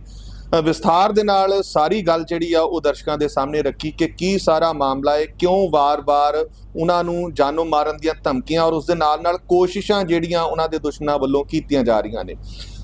ਵਿਸਥਾਰ ਦੇ ਨਾਲ ਸਾਰੀ ਗੱਲ ਜਿਹੜੀ ਆ ਉਹ ਦਰਸ਼ਕਾਂ ਦੇ ਸਾਹਮਣੇ ਰੱਖੀ ਕਿ ਕੀ ਸਾਰਾ ਮਾਮਲਾ ਹੈ, ਕਿਉਂ ਵਾਰ-ਵਾਰ ਉਹਨਾਂ ਨੂੰ ਜਾਨੋਂ ਮਾਰਨ ਦੀਆਂ ਧਮਕੀਆਂ ਔਰ ਉਸ ਦੇ ਨਾਲ-ਨਾਲ ਕੋਸ਼ਿਸ਼ਾਂ ਜਿਹੜੀਆਂ ਉਹਨਾਂ ਦੇ ਦੁਸ਼ਮਣਾਂ ਵੱਲੋਂ ਕੀਤੀਆਂ ਜਾ ਰਹੀਆਂ ਨੇ।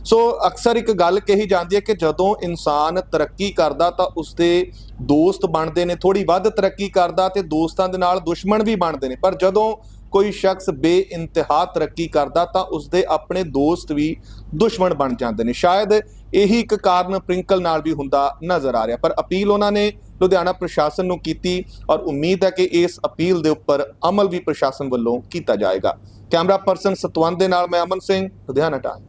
ਸੋ ਅਕਸਰ ਇੱਕ ਗੱਲ ਕਹੀ ਜਾਂਦੀ ਹੈ ਕਿ ਜਦੋਂ ਇਨਸਾਨ ਤਰੱਕੀ ਕਰਦਾ ਤਾਂ ਉਸਦੇ ਦੋਸਤ ਬਣਦੇ ਨੇ ਥੋੜੀ ਵੱਧ ਤਰੱਕੀ ਕਰਦਾ ਤੇ ਦੋਸਤਾਂ ਦੇ ਨਾਲ ਦੁਸ਼ਮਣ ਵੀ ਬਣਦੇ ਨੇ। ਪਰ ਜਦੋਂ ਕੋਈ ਸ਼ਖਸ ਬੇਇੰਤਹਾ ਤਰੱਕੀ ਕਰਦਾ ਤਾਂ ਉਸਦੇ ਆਪਣੇ ਦੋਸਤ ਵੀ ਦੁਸ਼ਮਣ ਬਣ ਜਾਂਦੇ ਨੇ। ਸ਼ਾਇਦ ਇਹੀ ਇੱਕ ਕਾਰਨ ਪ੍ਰਿੰਕਲ ਨਾਲ ਵੀ ਹੁੰਦਾ ਨਜ਼ਰ ਆ ਰਿਹਾ। ਪਰ ਅਪੀਲ ਉਹਨਾਂ ਨੇ ਲੁਧਿਆਣਾ ਪ੍ਰਸ਼ਾਸਨ ਨੂੰ ਕੀਤੀ ਔਰ ਉਮੀਦ ਹੈ ਕਿ ਇਸ ਅਪੀਲ ਦੇ ਉੱਪਰ ਅਮਲ ਵੀ ਪ੍ਰਸ਼ਾਸਨ ਵੱਲੋਂ ਕੀਤਾ ਜਾਏਗਾ। ਕੈਮਰਾ ਪਰਸਨ ਸਤਵੰਤ ਦੇ ਨਾਲ ਮੈਂ ਅਮਨ ਸਿੰਘ, ਲੁਧਿਆਣਾ ਟਾਈਮ।